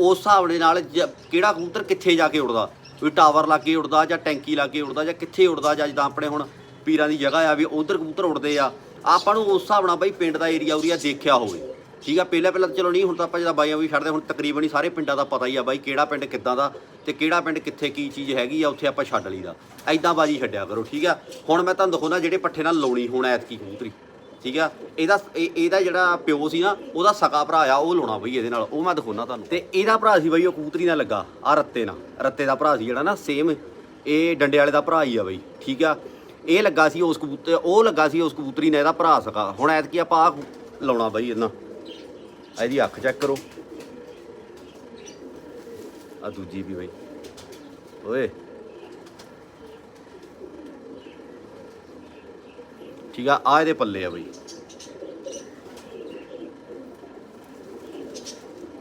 Speaker 1: ਉਸ ਹਿਸਾਬ ਦੇ ਨਾਲ ਜ- ਕਿਹੜਾ ਕਬੂਤਰ ਕਿੱਥੇ ਜਾ ਕੇ ਉੜਦਾ ਵੀ ਟਾਵਰ ਲਾਗੇ ਉੜਦਾ ਜਾਂ ਟੈਂਕੀ ਲਾਗੇ ਉੜਦਾ ਜਾਂ ਕਿੱਥੇ ਉੜਦਾ ਜਾਂ ਜਿੱਦਾਂ ਆਪਣੇ ਹੁਣ ਪੀਰਾਂ ਦੀ ਜਗ੍ਹਾ ਆ ਵੀ ਉਧਰ ਕਬੂਤਰ ਉੜਦੇ ਆ। ਆਪਾਂ ਨੂੰ ਉਸ ਹਿਸਾਬ ਨਾਲ ਬਾਈ ਪਿੰਡ ਦਾ ਏਰੀਆ ਉਰੀਆ ਦੇਖਿਆ ਹੋਵੇ। ਠੀਕ ਆ, ਪਹਿਲਾਂ ਪਹਿਲਾਂ ਤਾਂ ਚਲੋ ਨਹੀਂ, ਹੁਣ ਤਾਂ ਆਪਾਂ ਜਿਹਦਾ ਬਾਈਆਂ ਵੀ ਛੱਡਦੇ, ਹੁਣ ਤਕਰੀਬਨ ਹੀ ਸਾਰੇ ਪਿੰਡਾਂ ਦਾ ਪਤਾ ਹੀ ਆ ਬਾਈ ਕਿਹੜਾ ਪਿੰਡ ਕਿੱਦਾਂ ਦਾ ਤੇ ਕਿਹੜਾ ਪਿੰਡ ਕਿੱਥੇ ਕੀ ਚੀਜ਼ ਹੈਗੀ ਆ, ਉੱਥੇ ਆਪਾਂ ਛੱਡ ਲਈਦਾ। ਐਦਾਂ ਬਾਜੀ ਛੱਡਿਆ ਕਰੋ, ਠੀਕ ਆ? ਹੁਣ ਮੈਂ ਤੁਹਾਨੂੰ ਦਿਖਾਉਣਾ ਜਿਹੜੇ ਪੱਠੇ ਨਾਲ ਲਾਉਣੀ ਹੁਣ ਐਤਕੀ ਕਬੂਤਰੀ, ਠੀਕ ਆ? ਇਹਦਾ ਇਹ- ਇਹਦਾ ਜਿਹੜਾ ਪਿਓ ਸੀ ਨਾ, ਉਹਦਾ ਸਕਾ ਭਰਾ ਆ, ਉਹ ਲਾਉਣਾ ਬਈ ਇਹਦੇ ਨਾਲ, ਉਹ ਮੈਂ ਦਿਖਾਉਣਾ ਤੁਹਾਨੂੰ। ਤੇ ਇਹਦਾ ਭਰਾ ਸੀ ਬਈ, ਉਹ ਕਬੂਤਰੀ ਨਾਲ ਲੱਗਾ, ਆ ਰੱਤੇ ਨਾਲ, ਰੱਤੇ ਦਾ ਭਰਾ ਸੀ ਜਿਹੜਾ ਨਾ ਸੇਮ ਇਹ ਡੰਡੇ ਵਾਲੇ ਦਾ ਭਰਾ ਹੀ ਆ ਬਈ, ਠੀਕ ਆ? ਇਹ ਲੱਗਾ ਸੀ ਉਸ ਕਬੂਤਰ ਉਹ ਲੱਗਾ ਸੀ ਉਸ ਕਬੂਤਰੀ ਨਾਲ, ਇਹਦਾ ਭਰਾ ਸਕਾ, ਹੁਣ ਐਤਕੀ ਆਪਾਂ ਆਹ ਲਾਉਣਾ ਬਾਈ ਇਹਨਾਂ ਇਹਦੀ ਅੱਖ ਚੈੱਕ ਕਰੋ। ਆ ਦੂਜੀ ਵੀ ਬਾਈ। ਓਏ। ਠੀਕ ਆ ਆ ਇਹਦੇ ਪੱਲੇ ਆ ਬਾਈ।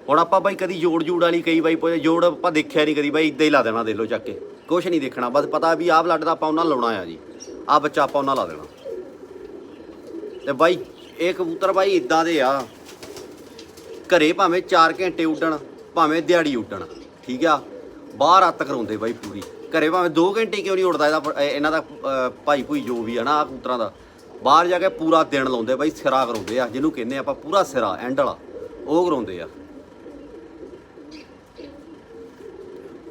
Speaker 1: ਹੁਣ ਆਪਾਂ ਬਾਈ ਕਦੀ ਜੋੜ ਜੂੜ ਵਾਲੀ ਕਈ ਬਾਈ ਪੁੱਛਦੇ ਜੋੜ ਆਪਾਂ ਦੇਖਿਆ ਨਹੀਂ ਕਦੀ ਬਾਈ, ਇਦਾਂ ਹੀ ਲਾ ਦੇਣਾ ਦੇ ਲਓ ਚੱਕ ਕੇ। ਕੁਛ ਨਹੀਂ ਦੇਖਣਾ, ਬਸ ਪਤਾ ਵੀ ਆਹ ਬਲੱਡ ਦਾ ਆਪਾਂ ਉਹਨਾਂ ਲਾਉਣਾ ਆ ਜੀ। ਆਹ ਬੱਚਾ ਆਪਾਂ ਉਹਨਾਂ ਲਾ ਦੇਣਾ। ਤੇ ਬਾਈ, ਇਹ ਕਬੂਤਰ ਬਾਈ ਇਦਾਂ ਦੇ ਆ। ਘਰੇ ਭਾਵੇਂ 4 ਘੰਟੇ ਉੱਡਣ, ਭਾਵੇਂ ਦਿਹਾੜੀ ਉੱਡਣ, ਠੀਕ ਆ? ਬਾਹਰ ਅੱਤ ਕਰਾਉਂਦੇ ਬਾਈ ਪੂਰੀ। ਘਰੇ ਭਾਵੇਂ 2 ਘੰਟੇ ਕਿਉਂ ਨਹੀਂ ਉੱਡਦਾ ਇਹਦਾ ਇਹਨਾਂ ਦਾ ਭਾਈ ਭੂਈ ਜੋ ਵੀ ਆ ਨਾ ਆ ਕਬੂਤਰਾਂ ਦਾ। ਬਾਹਰ ਜਾ ਕੇ ਪੂਰਾ ਦਿਨ ਲਾਉਂਦੇ ਬਾਈ, ਸਿਰਾ ਕਰਾਉਂਦੇ ਆ, ਜਿਹਨੂੰ ਕਹਿੰਦੇ ਆਪਾਂ ਪੂਰਾ ਸਿਰਾ ਐਂਡ ਵਾਲਾ। ਉਹ ਕਰਾਉਂਦੇ ਆ।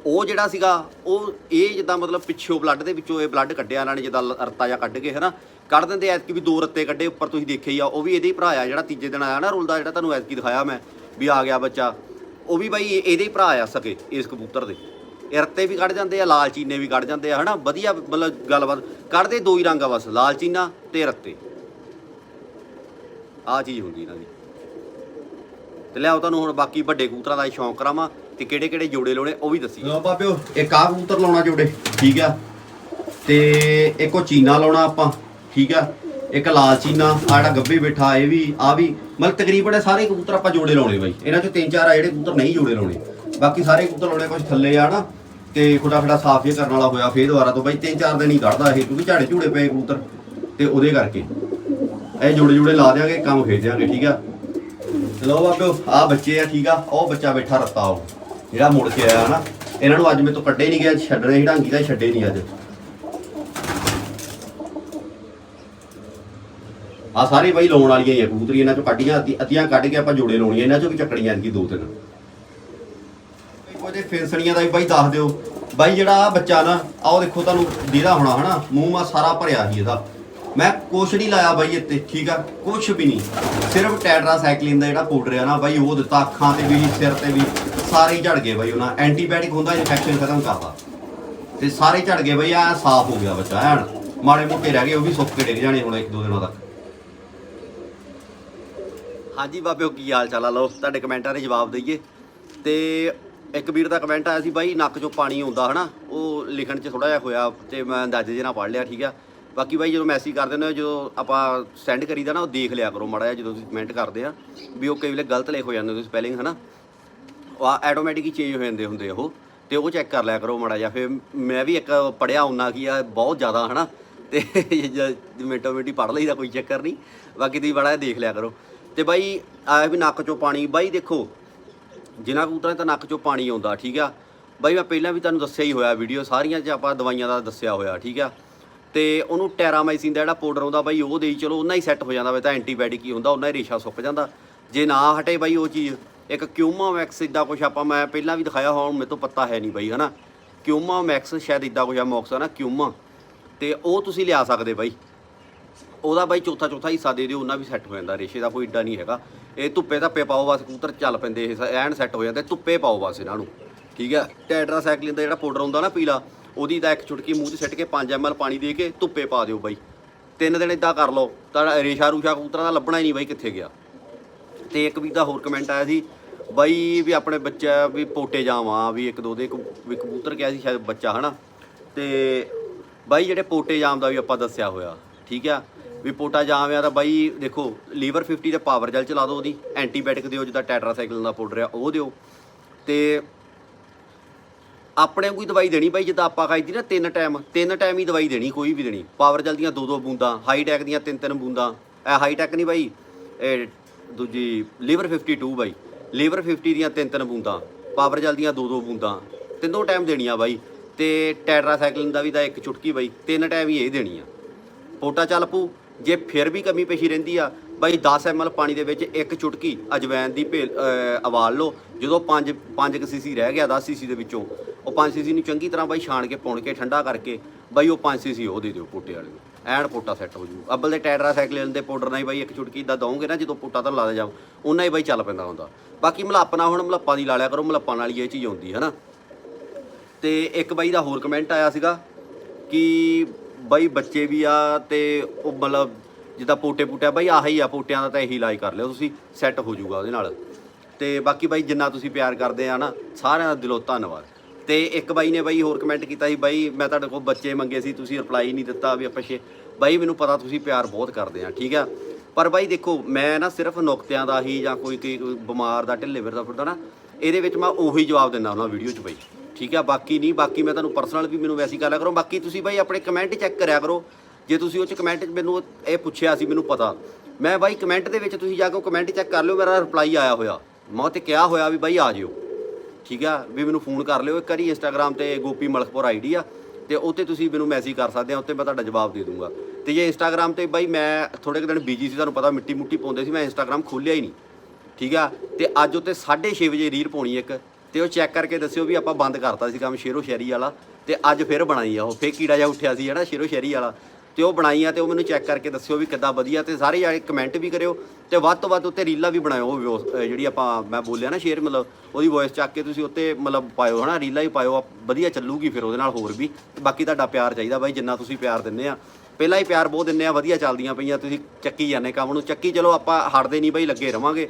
Speaker 1: ਉਹ ਜਿਹੜਾ ਸੀਗਾ, ਉਹ, ਇਹ ਜਿੱਦਾਂ ਮਤਲਬ ਪਿੱਛੋਂ ਬਲੱਡ ਦੇ ਵਿੱਚੋਂ ਇਹ ਬਲੱਡ ਕੱਢਿਆ ਇਹਨਾਂ ਨੇ, ਜਿੱਦਾਂ ਲ- ਰਤਾ ਜਾਂ ਕੱਢ ਕੇ, ਹਨਾ? ਕੱਢ ਦਿੰਦੇ ਐਤਕੀ ਵੀ ਦੋ ਰੱਤੇ ਕੱਢੇ, ਉੱਪਰ ਤੁਸੀਂ ਦੇਖਿਆ ਹੀ ਆ, ਉਹ ਵੀ ਇਹਦੇ ਹੀ ਭਰਾ ਆ, ਜਿਹੜਾ ਤੀਜੇ ਦਿਨ ਆਇਆ ਨਾ ਰੁਲਦਾ ਜਿਹੜਾ ਤੁਹਾਨੂੰ ਐਤਕੀ ਦਿਖਾਇਆ ਮੈਂ, ਵੀ ਆ ਗਿਆ ਬੱਚਾ। ਉਹ ਵੀ ਬਾਈ ਇਹਦੇ ਹੀ ਭਰਾ ਆ ਸਕੇ, ਇਸ ਕਬੂਤਰ ਦੇ। ਇਹ ਰੱਤੇ ਵੀ ਕੱਢ ਜਾਂਦੇ ਆ, ਲਾਲ ਚੀਨੇ ਵੀ ਕੱਢ ਜਾਂਦੇ ਆ, ਹਨਾ? ਵਧੀਆ ਮਤਲਬ ਗੱਲਬਾਤ। ਕੱਢਦੇ ਦੋ ਹੀ ਰੰਗ ਆ ਬਸ, ਲਾਲ ਚੀਨਾ ਤੇ ਰੱਤੇ। ਆ ਚੀਜ਼ ਹੁੰਦੀ ਇਹਨਾਂ ਦੀ। ਤੇ ਲਿਆਓ ਤੁਹਾਨੂੰ ਹੁਣ ਬਾਕੀ ਵੱਡੇ ਕਬੂਤਰਾਂ ਦਾ ਸ਼ੌਂਕ ਕਰਾਵਾਂ, ਤੇ ਕਿਹੜੇ ਕਿਹੜੇ ਜੋੜੇ ਲਾਉਣੇ, ਉਹ ਵੀ ਦੱਸੀ। ਲਓ ਬਾਬਿਓ ਇੱਕ ਆ ਕਬੂਤਰ ਲਾਉਣਾ ਜੋੜੇ, ਠੀਕ ਆ? ਤੇ ਇੱਕੋ ਚੀਨਾ ਲਾਉਣਾ ਆਪਾਂ। ਠੀਕ ਆ? ਇੱਕ ਲਾਲਚੀਨਾ ਆ ਜਿਹੜਾ ਗੱਬੇ ਬੈਠਾ, ਇਹ ਵੀ ਆ ਵੀ, ਮਤਲਬ ਤਕਰੀਬਨ ਇਹ ਸਾਰੇ ਕਬੂਤਰ ਆਪਾਂ ਜੋੜੇ ਲਾਉਣੇ ਬਾਈ। ਇਹਨਾਂ ਚੋਂ ਤਿੰਨ ਚਾਰ ਆ ਜਿਹੜੇ ਕਬੂਤਰ ਨਹੀਂ ਜੋੜੇ ਲਾਉਣੇ। ਬਾਕੀ ਸਾਰੇ ਕਬੂਤਰ ਲਾਉਣੇ ਕੁਝ ਥੱਲੇ ਆ ਨਾ, ਤੇ ਖੁੱਡਾ ਖੁੱਡਾ ਸਾਫ਼ ਜੇ ਕਰਨ ਵਾਲਾ ਹੋਇਆ ਫੇਰ ਦੁਬਾਰਾ ਤੋਂ ਬਾਈ ਤਿੰਨ ਚਾਰ ਦਿਨ ਹੀ ਕੱਢਦਾ ਇਹ, ਕਿਉਂਕਿ ਝਾੜੇ ਝੂੜੇ ਪਏ ਕਬੂਤਰ, ਤੇ ਉਹਦੇ ਕਰਕੇ। ਇਹ ਜੋੜੇ ਜੋੜੇ ਲਾ ਦਿਆਂਗੇ ਕੰਮ ਖੇਡ ਦਿਆਂਗੇ, ਠੀਕ ਆ? ਲੋ ਬਾਬਿਓ ਆ ਬੱਚੇ ਆ, ਠੀਕ ਆ? ਉਹ ਬੱਚਾ ਬੈਠਾ ਰੱਤਾ ਉਹ, ਜਿਹੜਾ ਮੁੜ ਕੇ ਆਇਆ ਨਾ, ਇਹਨਾਂ ਨੂੰ ਅੱਜ ਮੇਰੇ ਤੋਂ ਕੱਢੇ ਨਹੀਂ ਗਿਆ ਛੱਡਣੇ ਸੀ ਢਾਂਗੀ ਦਾ, ਛੱਡੇ ਨਹੀਂ ਅੱਜ। ਆ ਸਾਰੇ ਬਾਈ ਲਾਉਣ ਵਾਲੀਆਂ ਹੀ ਆ, ਕਬੂਤਰੀ ਇਹਨਾਂ ਚੋਂ ਕੱਢੀਆਂ, ਅੱਧੀ- ਅੱਧੀਆਂ ਕੱਢ ਕੇ ਆਪਾਂ ਜੋੜੇ ਲਾਉਣੀਆਂ, ਇਹਨਾਂ ਚੋਂ ਵੀ ਚੱਕਣੀਆਂ ਐਤਕੀ ਦੋ ਤਿੰਨ। ਉਹਦੇ ਫੈਂਸਣੀਆਂ ਦਾ ਵੀ ਬਾਈ ਦੱਸ ਦਿਓ। ਬਾਈ ਜਿਹੜਾ ਆ ਬੱਚਾ ਨਾ ਆਓ ਦੇਖੋ ਤੁਹਾਨੂੰ ਦੀਦਾ ਹੋਣਾ ਹਨਾ, ਮੂੰਹ ਮਾ ਸਾਰਾ ਭਰਿਆ ਸੀ ਇਹਦਾ। ਮੈਂ ਕੁਛ ਨਹੀਂ ਲਾਇਆ ਬਾਈ ਇੱਥੇ, ਠੀਕ ਆ? ਕੁਛ ਵੀ ਨਹੀਂ। ਸਿਰਫ ਟੈਟਰਾਸਾਈਕਲਿਨ ਦਾ ਜਿਹੜਾ ਪਾਊਡਰ ਆ ਨਾ ਬਾਈ, ਉਹ ਦਿੱਤਾ, ਅੱਖਾਂ ਤੇ ਵੀ, ਸਿਰ ਤੇ ਵੀ, ਸਾਰੇ ਝੜ ਗਏ ਬਾਈ ਉਹਨਾਂ। ਐਂਟੀਬਾਇਓਟਿਕ ਹੁੰਦਾ ਇਨਫੈਕਸ਼ਨ ਖਤਮ ਕਰਦਾ ਤੇ ਸਾਰੇ ਝੜ ਗਏ ਬਾਈ ਆ ਸਾਫ਼ ਹੋ ਗਿਆ ਬੱਚਾ, ਐਨ। ਮਾੜੇ ਮੋਟੇ ਰਹਿ ਗਏ, ਉਹ ਵੀ ਸੁੱਕ ਕੇ ਡਿੱਗ ਜਾਣੇ ਹੁਣ ਇੱਕ ਦੋ ਦਿਨਾਂ ਤੱਕ। ਹਾਂਜੀ ਬਾਬਿਓ ਕੀ ਹਾਲ ਚਾਲ ਆ? ਲਓ, ਤੁਹਾਡੇ ਕਮੈਂਟਾਂ ਦੇ ਜਵਾਬ ਦਈਏ। ਤੇ ਇੱਕ ਵੀਰ ਦਾ ਕਮੈਂਟ ਆਇਆ ਸੀ ਬਾਈ, ਨੱਕ 'ਚੋਂ ਪਾਣੀ ਆਉਂਦਾ, ਹਨਾ? ਉਹ ਲਿਖਣ 'ਚ ਥੋੜਾ ਜਿਹਾ ਹੋਇਆ ਤੇ ਮੈਂ ਅੰਦਾਜ਼ੇ ਜਿਹੇ ਨਾਲ ਪੜ੍ਹ ਲਿਆ, ਠੀਕ ਆ? ਬਾਕੀ ਬਾਈ, ਜਦੋਂ ਮੈਸੇਜ ਕਰਦੇ ਨੇ, ਜਦੋਂ ਆਪਾਂ ਸੈਂਡ ਕਰੀਦਾ ਨਾ, ਉਹ ਦੇਖ ਲਿਆ ਕਰੋ ਮਾੜਾ ਜਿਹਾ, ਜਦੋਂ ਤੁਸੀਂ ਕਮੈਂਟ ਕਰਦੇ ਆ, ਵੀ ਉਹ ਕਈ ਵੇਲੇ ਗਲਤ ਲਿਖ ਹੋ ਜਾਂਦੇ ਤੁਸੀਂ ਸਪੈਲਿੰਗ ਹਨਾ? ਉਹ ਆਟੋਮੈਟਿਕ ਹੀ ਚੇਂਜ ਹੋ ਜਾਂਦੇ ਹੁੰਦੇ ਉਹ, ਤੇ ਉਹ ਚੈੱਕ ਕਰ ਲਿਆ ਕਰੋ ਮਾੜਾ ਜਿਹਾ। ਫਿਰ ਮੈਂ ਵੀ ਇੱਕ ਪੜਿਆ ਹੁੰਨਾ ਕੀ ਆ ਬਹੁਤ ਜ਼ਿਆਦਾ, ਹਨਾ? ਤੇ ਜ- ਮਿੰਟੋ ਮਿੰਟੀ ਪੜ ਲਈਦਾ, ਕੋਈ ਚੱਕਰ ਨਹੀਂ। ਬਾਕੀ ਤੁਸੀਂ ਬੜਾ ਦੇਖ ਲਿਆ ਕਰੋ। ਤੇ ਬਾਈ ਆਇਆ ਵੀ ਨੱਕ ਚੋਂ ਪਾਣੀ, ਬਾਈ ਦੇਖੋ ਜਿਨ੍ਹਾਂ ਕਬੂਤਰਾਂ ਤਾਂ ਨੱਕ ਚੋਂ ਪਾਣੀ ਆਉਂਦਾ, ਠੀਕ ਆ? ਬਾਈ ਮੈਂ ਪਹਿਲਾਂ ਵੀ ਤੁਹਾਨੂੰ ਦੱਸਿਆ ਹੀ ਹੋਇਆ ਵੀਡੀਓ ਸਾਰੀਆਂ 'ਚ ਆਪਾਂ ਦਵਾਈਆਂ ਦਾ ਦੱਸਿਆ ਹੋਇਆ, ਠੀਕ ਆ? ਤੇ ਉਹਨੂੰ ਟੈਰਾਮਾਈਸਿਨ ਦਾ ਜਿਹੜਾ ਪਾਊਡਰ ਆਉਂਦਾ ਬਾਈ, ਉਹ ਦੇਈ ਚਲੋ ਉਹਨਾਂ ਹੀ ਸੈੱਟ ਹੋ ਜਾਂਦਾ ਵੇ ਤਾਂ ਐਂਟੀਬਾਇਓਟਿਕ ਹੀ ਹੁੰਦਾ ਉਹਨਾਂ ਹੀ ਰੇਸ਼ਾ ਸੁੱਕ ਜਾਂਦਾ। ਜੇ ਨਾ ਹਟੇ ਬਾਈ ਉਹ ਚੀਜ਼, ਇੱਕ ਕਿਊਮਾ ਮੈਕਸ ਇਦਾਂ ਕੁਝ ਆਪਾਂ, ਮੈਂ ਪਹਿਲਾਂ ਵੀ ਦਿਖਾਇਆ ਹੁਣ ਮੇਰੇ ਤੋਂ ਪਤਾ ਹੈ ਨਹੀਂ ਬਾਈ, ਹਨਾ? ਕਿਊਮਾ ਮੈਕਸ ਸ਼ਾਇਦ ਇਦਾਂ ਕੁਝ ਆ ਮੌਕਸ ਆ ਨਾ ਕਿਊਮਾ ਤੇ ਉਹ ਤੁਸੀਂ ਲਿਆ ਸਕਦੇ ਬਾਈ। ਉਹਦਾ ਬਾਈ ਚੌਥਾ ਚੌਥਾ ਹਿੱਸਾ ਦੇ ਦਿਓ, ਉਹਨਾਂ ਵੀ ਸੈੱਟ ਹੋ ਜਾਂਦਾ, ਰੇਸ਼ੇ ਦਾ ਕੋਈ ਏਡਾ ਨਹੀਂ ਹੈਗਾ। ਇਹ ਧੁੱਪੇ ਧੱਪੇ ਪਾਓ ਬਸ, ਕਬੂਤਰ ਚੱਲ ਪੈਂਦੇ ਇਹ, ਐਨ ਸੈੱਟ ਹੋ ਜਾਂਦੇ, ਧੁੱਪੇ ਪਾਓ ਬਸ ਇਹਨਾਂ ਨੂੰ, ਠੀਕ ਹੈ? ਟੈਟਰਾਸਾਈਕਲਿਨ ਦਾ ਜਿਹੜਾ ਪਾਊਡਰ ਹੁੰਦਾ ਨਾ ਪੀਲਾ, ਉਹਦੀ ਦਾ ਇੱਕ ਚੁਟਕੀ ਮੂੰਹ 'ਚ ਸਿੱਟ ਕੇ 5 ml ਪਾਣੀ ਦੇ ਕੇ ਧੁੱਪੇ ਪਾ ਦਿਓ ਬਾਈ। ਤਿੰਨ ਦਿਨ ਇਦਾਂ ਕਰ ਲਓ, ਤਾਂ ਰੇਸ਼ਾ ਰੂਸ਼ਾ ਕਬੂਤਰਾਂ ਦਾ ਲੱਭਣਾ ਹੀ ਨਹੀਂ ਬਾਈ ਕਿੱਥੇ ਗਿਆ। ਤੇ ਇੱਕ ਵੀ ਦਾ ਹੋਰ ਕਮੈਂਟ ਆਇਆ ਸੀ, ਬਾਈ ਵੀ ਆਪਣੇ ਬੱਚਾ ਵੀ ਪੋਟੇ ਜਾਵਾਂ, ਵੀ ਇੱਕ ਦੋ ਦੇ ਕਬੂ- ਵੀ ਕਬੂਤਰ ਕਿਹਾ ਸੀ ਸ਼ਾਇਦ ਬੱਚਾ, ਹਨਾ? ਤੇ ਬਾਈ ਜਿਹੜੇ ਪੋਟੇ ਜਾਮ ਦਾ ਵੀ ਆਪਾਂ ਦੱਸਿਆ ਹੋਇਆ, ਠੀਕ ਆ? ਵੀ ਪੋਟਾ ਜਾਮ ਆ ਤਾਂ ਬਾਈ, ਦੇਖੋ, ਲੀਵਰ 50 ਤੇ ਪਾਵਰ ਜੈਲ ਚਲਾ ਦਿਓ ਉਹਦੀ, ਐਂਟੀਬਾਇਓਟਿਕ ਦਿਓ, ਜਿੱਦਾਂ ਟੈਟਰਾਸਾਈਕਲ ਦਾ ਪਾਊਡਰ ਆ, ਉਹ ਦਿਓ। ਤੇ ਆਪਣੇ ਕੋਈ ਦਵਾਈ ਦੇਣੀ ਬਾਈ, ਜਿੱਦਾਂ ਆਪਾਂ ਖਾਈਦੀ ਨਾ ਤਿੰਨ ਟਾਈਮ ਤਿੰਨ ਟਾਈਮ ਹੀ ਦਵਾਈ ਦੇਣੀ, ਕੋਈ ਵੀ ਦੇਣੀ। ਪਾਵਰ ਜੈਲ ਦੀਆਂ ਦੋ ਦੋ ਬੂੰਦਾਂ ਹਾਈ ਟੈਕ ਦੀਆਂ ਤਿੰਨ ਤਿੰਨ ਬੂੰਦਾਂ। ਇਹ ਹਾਈ ਟੈਕ ਨਹੀਂ ਬਾਈ, ਇਹ ਦੂਜੀ ਲੀਵਰ 52 ਬਾਈ। ਲੀਵਰ 50 ਦੀਆਂ ਤਿੰਨ ਤਿੰਨ ਬੂੰਦਾਂ, ਪਾਵਰ ਜੈਲ ਦੀਆਂ ਦੋ ਦੋ ਬੂੰਦਾਂ। ਤਿੰਨੋਂ ਟਾਈਮ ਦੇਣੀਆਂ ਬਾਈ। ਤੇ ਟੈਟਰਾਸਾਈਕਲਿਨ ਦਾ ਵੀ ਦਾ ਇੱਕ ਚੁਟਕੀ ਬਾਈ, ਤਿੰਨ ਟਾਈਮ ਹੀ ਇਹ ਦੇਣੀ ਆ। ਪੋਟਾ ਚੱਲ ਪੂ ਜੇ ਫਿਰ ਵੀ ਕਮੀ ਪੇਸ਼ੀ ਰਹਿੰਦੀ ਆ, ਬਾਈ 10 ml ਪਾਣੀ ਦੇ ਵਿੱਚ ਇੱਕ ਚੁਟਕੀ ਅਜਵੈਨ ਦੀ ਭੇਲ ਉਬਾਲ ਲਓ, ਜਦੋਂ 5 5 ਸੀਸੀ ਰਹਿ ਗਿਆ 10 ਸੀਸੀ ਦੇ ਵਿੱਚੋਂ, ਉਹ 5 ਸੀਸੀ ਨੂੰ ਚੰਗੀ ਤਰ੍ਹਾਂ ਬਾਈ ਛਾਣ ਕੇ ਪੁਣ ਕੇ, ਠੰਡਾ ਕਰਕੇ, ਬਾਈ ਉਹ 5 ਸੀਸੀ ਉਹ ਦੇ ਦਿਓ ਪੋਟੇ ਵਾਲੇ ਨੂੰ। ਐਨ ਪੋਟਾ ਸੈੱਟ ਹੋ ਜੂ। ਅੱਬਲ ਦੇ ਟੈਟਰਾ ਟੈਟਰਾਸਾਈਕਲਿਨ ਦੇ ਪਾਊਡਰ ਨਾਲ ਹੀ ਬਾਈ ਇੱਕ ਚੁਟਕੀ ਦਾ ਦਵੋਗੇ ਨਾ, ਜਦੋਂ ਪੋਟਾ ਤਾਂ ਲਾ ਦੇ ਜਾਓ ਉਹਨਾਂ ਹੀ ਬਾਈ ਚੱਲ ਪੈਂਦਾ ਹੁੰਦਾ। ਬਾਕੀ ਮਲਾਪਣਾ ਹੁਣ ਮਲਾਪਾਂ ਦੀ ਲਾ ਲਿਆ ਕਰੋ, ਮਲਾਪਾਂ ਨਾਲ ਹੀ ਇਹ ਚੀਜ਼ ਆਉਂਦੀ ਹੈ ਨਾ ਤੇ ਇੱਕ ਬਾਈ ਦਾ ਹੋਰ ਕਮੈਂਟ ਆਇਆ ਸੀਗਾ ਕਿ ਬਾਈ ਬੱਚੇ ਵੀ ਆ ਤੇ ਉਹ ਮਤਲਬ ਜਿੱਦਾਂ ਪੋਟੇ ਪੁੱਟਿਆ ਬਾਈ ਆਹੀ ਆ, ਪੋਟਿਆਂ ਦਾ ਤਾਂ ਇਹੀ ਇਲਾਜ ਕਰ ਲਿਓ ਤੁਸੀਂ ਸੈੱਟ ਹੋ ਜਾਊਗਾ ਉਹਦੇ ਨਾਲ। ਤੇ ਬਾਕੀ ਬਾਈ ਜਿੰਨਾ ਤੁਸੀਂ ਪਿਆਰ ਕਰਦੇ ਆ ਨਾ, ਸਾਰਿਆਂ ਦਾ ਦਿਲੋਂ ਧੰਨਵਾਦ। ਤੇ ਇੱਕ ਬਾਈ ਨੇ ਬਾਈ ਹੋਰ ਕਮੈਂਟ ਕੀਤਾ ਸੀ, ਬਾਈ ਮੈਂ ਤੁਹਾਡੇ ਕੋਲ ਬੱਚੇ ਮੰਗੇ ਸੀ, ਤੁਸੀਂ ਰਿਪਲਾਈ ਨਹੀਂ ਦਿੱਤਾ ਵੀ ਆਪਾਂ ਛੇ। ਬਾਈ ਮੈਨੂੰ ਪਤਾ ਤੁਸੀਂ ਪਿਆਰ ਬਹੁਤ ਕਰਦੇ ਆ, ਠੀਕ ਆ? ਪਰ ਬਾਈ ਦੇਖੋ, ਮੈਂ ਨਾ ਸਿਰਫ ਨੁਕਤਿਆਂ ਦਾ ਹੀ ਜਾਂ ਕੋਈ ਕੋਈ ਕੋਈ ਬਿਮਾਰ ਦਾ, ਢਿੱਲੇ ਫਿਰਦਾ ਫਿਰਦਾ ਨਾ, ਇਹਦੇ ਵਿੱਚ ਮੈਂ ਉਹੀ ਜਵਾਬ ਦਿੰਦਾ ਹੁੰਦਾ ਵੀਡੀਓ 'ਚ ਬਾਈ। ਠੀਕ ਆ, ਬਾਕੀ ਨਹੀਂ, ਬਾਕੀ ਮੈਂ ਤੁਹਾਨੂੰ ਪਰਸਨਲ ਵੀ ਮੈਨੂੰ ਵੈਸੀ ਗੱਲ ਕਰੋ। ਬਾਕੀ ਤੁਸੀਂ ਬਾਈ ਆਪਣੇ ਕਮੈਂਟ ਚੈੱਕ ਕਰਿਆ ਕਰੋ। ਜੇ ਤੁਸੀਂ ਉਹ 'ਚ ਕਮੈਂਟ 'ਚ ਮੈਨੂੰ ਇਹ ਪੁੱਛਿਆ ਸੀ, ਮੈਨੂੰ ਪਤਾ। ਮੈਂ ਬਾਈ ਕਮੈਂਟ ਦੇ ਵਿੱਚ ਤੁਸੀਂ ਜਾ ਕੇ ਕਮੈਂਟ ਚੈੱਕ ਕਰ ਲਿਓ, ਮੇਰਾ ਰਿਪਲਾਈ ਆਇਆ ਹੋਇਆ। ਮੈਂ ਉਹ ਤੇ ਕਿਹਾ ਹੋਇਆ ਵੀ ਬਾਈ ਆ ਜਿਓ। ਠੀਕ ਆ, ਵੀ ਮੈਨੂੰ ਫੋਨ ਕਰ ਲਿਓ ਇੱਕ ਵਾਰੀ ਇੰਸਟਾਗ੍ਰam ਤੇ ਗੋਪੀ ਮਲਕਪੁਰ ਆਈਡੀ ਆ, ਤੇ ਉੱਤੇ ਤੁਸੀਂ ਮੈਨੂੰ ਮੈਸੇਜ ਕਰ ਸਕਦੇ ਆ ਉੱਤੇ ਮੈਂ ਤੁਹਾਡਾ ਜਵਾਬ ਦੇ ਦੂੰਗਾ। ਤੇ ਜੇ ਇੰਸਟਾਗ੍ਰam ਤੇ ਬਾਈ ਮੈਂ ਥੋੜੇ ਕੁ ਦਿਨ ਬਿਜ਼ੀ ਸੀ, ਤੁਹਾਨੂੰ ਪਤਾ ਮਿੱਟੀ ਮੁੱਟੀ ਪਾਉਂਦੇ ਸੀ, ਮੈਂ ਇੰਸਟਾਗ੍ਰam ਖੋਲਿਆ ਹੀ ਨਹੀਂ। ਠੀਕ ਆ, ਤੇ ਅੱਜ ਉੱਤੇ 6:30 ਵਜੇ ਰੀਲ ਪਾਉਣੀ ਇੱਕ। ਤੇ ਉਹ ਚੈੱਕ ਕਰਕੇ ਦੱਸਿਓ ਵੀ ਆਪਾਂ ਬੰਦ ਕਰਤਾ ਸੀ ਕੰਮ ਸ਼ੇਰੋ ਸ਼ੈਰੀ ਵਾਲਾ ਤੇ ਅੱਜ ਫਿਰ ਬਣਾਈ ਆ ਉਹ। ਫੇਰ ਕੀੜਾ ਜਿਹਾ ਉੱਠਿਆ ਸੀ ਜਿਹੜਾ ਸ਼ੇਰੋ ਸ਼ੈਰੀ ਵਾਲਾ। ਤੇ ਉਹ ਬਣਾਈ ਆ ਤੇ ਉਹ ਮੈਨੂੰ ਚੈੱਕ ਕਰਕੇ ਦੱਸਿਓ ਵੀ ਕਿੱਦਾਂ ਵਧੀਆ ਤੇ ਸਾਰੇ ਜਾਣੇ ਕਮੈਂਟ ਵੀ ਕਰਿਓ ਤੇ ਵੱਧ ਤੋਂ ਵੱਧ ਉੱਤੇ ਰੀਲਾਂ ਵੀ ਬਣਾਇਓ ਉਹ ਜਿਹੜੀ ਆਪਾਂ ਮੈਂ ਬੋਲਿਆ ਨਾ ਸ਼ੇਅਰ ਮਤਲਬ ਉਹਦੀ ਵੌਇਸ ਚੱਕ ਕੇ ਤੁਸੀਂ ਉੱਤੇ ਮਤਲਬ ਪਾਇਓ ਹਨਾ, ਰੀਲਾਂ ਹੀ ਪਾਇਓ ਆ- ਵਧੀਆ ਚੱਲੂਗੀ ਫਿਰ ਉਹਦੇ ਨਾਲ ਹੋਰ ਵੀ। ਬਾਕੀ ਤੁਹਾਡਾ ਪਿਆਰ ਚਾਹੀਦਾ ਬਾਈ, ਜਿੰਨਾ ਤੁਸੀਂ ਪਿਆਰ ਦਿੰਦੇ ਆ। ਪਹਿਲਾਂ ਹੀ ਪਿਆਰ ਬਹੁਤ ਦਿੰਦੇ ਆ, ਵਧੀਆ ਚੱਲਦੀਆਂ ਪਈਆਂ, ਤੁਸੀਂ ਚੱਕੀ ਜਾਂਦੇ ਕੰਮ ਨੂੰ। ਚੱਕੀ ਚਲੋ ਆਪਾਂ ਹਟਦੇ ਨਹੀਂ ਬਈ, ਲੱਗੇ ਰਵਾਂਗੇ।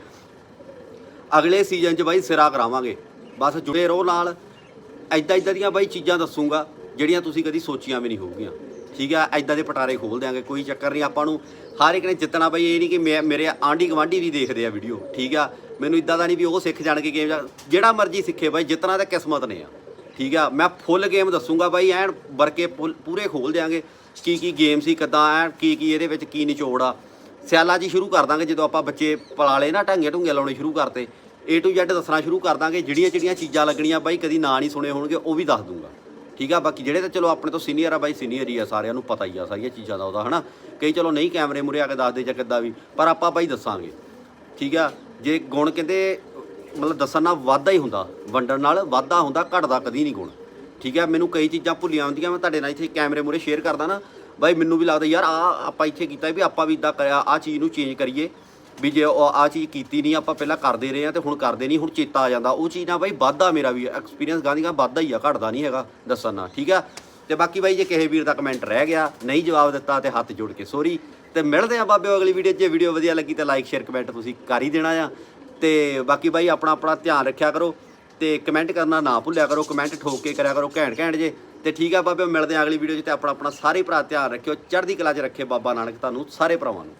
Speaker 1: ਅਗਲੇ ਸੀਜ਼ਨ 'ਚ ਬਾਈ ਸਿਰਾ ਕਰਾਵਾਂਗੇ। ਬਸ ਜੁੜੇ ਰਹੋ ਨਾਲ। ਐਦਾਂ ਐਦਾਂ ਦੀਆਂ ਬਾਈ ਚੀਜ਼ਾਂ ਦੱਸੂਗਾ, ਜਿਹੜੀਆਂ ਤੁਸੀਂ ਕਦੀ ਸੋਚੀਆਂ ਵੀ ਨਹੀਂ ਹੋਊਗੀਆਂ। ਠੀਕ ਆ? ਐਦਾਂ ਦੇ ਪਟਾਰੇ ਖੋਲ ਦਿਆਂਗੇ, ਕੋਈ ਚੱਕਰ ਨਹੀਂ। ਆਪਾਂ ਨੂੰ ਹਰ ਇੱਕ ਨੇ ਜਿੱਤਣਾ ਬਈ, ਇਹ ਨਹੀਂ ਕਿ ਮੈਂ ਮੇਰੇ ਆਂਢੀ ਗਵਾਂਢੀ ਵੀ ਦੇਖਦੇ ਆ ਵੀਡੀਓ। ਠੀਕ ਆ? ਮੈਨੂੰ ਇਦਾਂ ਦਾ ਨਹੀਂ ਵੀ ਉਹ ਸਿੱਖ ਜਾਣਗੇ ਗੇਮ ਜਿਹੜਾ ਮਰਜ਼ੀ ਸਿੱਖੇ ਬਾਈ ਜਿੱਤਣਾ ਤਾਂ ਕਿਸਮਤ ਨੇ ਆ। ਠੀਕ ਆ? ਮੈਂ ਫੁੱਲ ਗੇਮ ਦੱਸੂਗਾ ਬਾਈ, ਐਨ ਵਰਕੇ ਪੂਰੇ ਖੋਲ ਦਿਆਂਗੇ। ਕੀ ਕੀ ਗੇਮ ਸੀ, ਕਿਦਾਂ, ਐਨ ਕੀ ਕੀ ਇਹਦੇ ਵਿੱਚ ਕੀ ਨਿਚੋੜ ਆ। ਸਿਆਲਾ ਜੀ ਸ਼ੁਰੂ ਕਰ ਦਾਂਗੇ ਜਦੋਂ ਆਪਾਂ ਬੱਚੇ ਪਲਾਲੇ ਨਾ ਢੰਗੇ ਢੁੰਗੇ ਲਾਉਣੇ ਸ਼ੁਰੂ ਕਰਤੇ। A to Z ਦੱਸਣਾ ਸ਼ੁਰੂ ਕਰ ਦਾਂਗੇ, ਜਿਹੜੀਆਂ ਜਿਹੜੀਆਂ ਚੀਜ਼ਾਂ ਲੱਗਣੀਆਂ ਬਾਈ, ਕਦੀ ਨਾਂ ਨਹੀਂ ਸੁਣੇ ਹੋਣਗੇ, ਉਹ ਵੀ ਦੱਸ ਦੂੰਗਾ। ਠੀਕ ਆ? ਬਾਕੀ ਜਿਹੜੇ ਤਾਂ ਚਲੋ ਆਪਣੇ ਤੋਂ ਸੀਨੀਅਰ ਆ ਬਾਈ ਸੀਨੀਅਰ ਹੀ ਆ ਸਾਰਿਆਂ ਨੂੰ ਪਤਾ ਹੀ ਆ ਸਾਰੀਆਂ ਚੀਜ਼ਾਂ ਦਾ ਉਹਦਾ, ਹਨਾ? ਕਈ ਚਲੋ ਨਹੀਂ ਕੈਮਰੇ ਮੁਰੇ ਆ ਕੇ ਦੱਸਦੇ ਜਾਂ ਕਿੱਦਾਂ ਵੀ, ਪਰ ਆਪਾਂ ਬਾਈ ਦੱਸਾਂਗੇ। ਠੀਕ ਆ? ਜੇ ਗੁਣ ਕਹਿੰਦੇ, ਮਤਲਬ ਦੱਸਣ ਨਾਲ ਵਾਧਾ ਹੀ ਹੁੰਦਾ, ਵੰਡਣ ਨਾਲ ਵਾਧਾ ਹੁੰਦਾ, ਘਟਦਾ ਕਦੀ ਨਹੀਂ ਗੁਣ। ਠੀਕ ਹੈ ਮੈਨੂੰ ਕਈ ਚੀਜ਼ਾਂ ਭੁੱਲੀਆਂ ਹੁੰਦੀਆਂ, ਮੈਂ ਤੁਹਾਡੇ ਨਾਲ ਇੱਥੇ ਕੈਮਰੇ ਮੂਰੇ ਸ਼ੇਅਰ ਕਰਦਾ ਨਾ। ਬਾਈ ਮੈਨੂੰ ਵੀ ਲੱਗਦਾ, ਯਾਰ ਆ ਆਪਾਂ ਇੱਥੇ ਕੀਤਾ ਵੀ ਆਪਾਂ ਵੀ ਇਦਾਂ ਕਰਿਆ ਆ ਚੀਜ਼ ਨੂੰ ਚੇਂਜ ਕਰੀਏ। ਵੀ ਜੇ ਉਹ ਆ ਚੀਜ਼ ਕੀਤੀ ਨਹੀਂ, ਆਪਾਂ ਪਹਿਲਾਂ ਕਰਦੇ ਰਹੇ ਆ ਤੇ ਹੁਣ ਕਰਦੇ ਨਹੀਂ, ਹੁਣ ਚੇਤਾ ਆ ਜਾਂਦਾ। ਉਹ ਚੀਜ਼ ਨਾਲ ਬਾਈ ਵਾਧਾ ਮੇਰਾ ਵੀ ਐਕਸਪੀਰੀਅੰਸ ਗਾਂਧੀ ਗਾਂਧੀਗਾ ਵਾਧਾ ਹੀ ਆ, ਘਟਦਾ ਨਹੀਂ ਹੈਗਾ ਦੱਸਣ ਨਾਲ ਠੀਕ ਆ? ਤੇ ਬਾਕੀ ਬਾਈ ਜੇ ਕਿਸੇ ਵੀਰ ਦਾ ਕਮੈਂਟ ਰਹਿ ਗਿਆ, ਨਹੀਂ ਜਵਾਬ ਦਿੱਤਾ ਤੇ ਹੱਥ ਜੋੜ ਕੇ ਸੋਰੀ ਤੇ ਮਿਲਦੇ ਆ ਬਾਬੇ ਅਗਲੀ ਵੀਡੀਓ 'ਚ, ਜੇ ਵੀਡੀਓ ਵਧੀਆ ਲੱਗੀ ਤਾਂ ਲਾਈਕ ਸ਼ੇਅਰ ਕਮੈਂਟ ਤੁਸੀਂ ਕਰ ਹੀ ਦੇਣਾ ਆ। ਤੇ ਬਾਕੀ ਬਾਈ ਆਪਣਾ ਆਪਣਾ ਧਿਆਨ ਰੱਖਿਆ ਕਰੋ ਤੇ ਕਮੈਂਟ ਕਰਨਾ ਨਾ ਭੁੱਲਿਆ ਕਰੋ ਕਮੈਂਟ ਠੋਕ ਕੇ ਕਰਿਆ ਕਰੋ ਘੈਂਟ ਘੈਂਟ ਜੇ। ਤੇ ਠੀਕ ਆ ਬਾਬੇ, ਮਿਲਦੇ ਆ ਅਗਲੀ ਵੀਡੀਓ 'ਚ ਤੇ ਆਪਣਾ ਆਪਣਾ ਸਾਰੇ ਭਰਾ ਧਿਆਨ ਰੱਖਿਓ, ਚੜ੍ਹਦੀ ਕਲਾ 'ਚ ਰੱਖੇ ਬਾਬਾ ਨਾਨਕ ਤੁਹਾਨੂੰ, ਸਾਰੇ ਭਰਾਵਾਂ ਨੂੰ।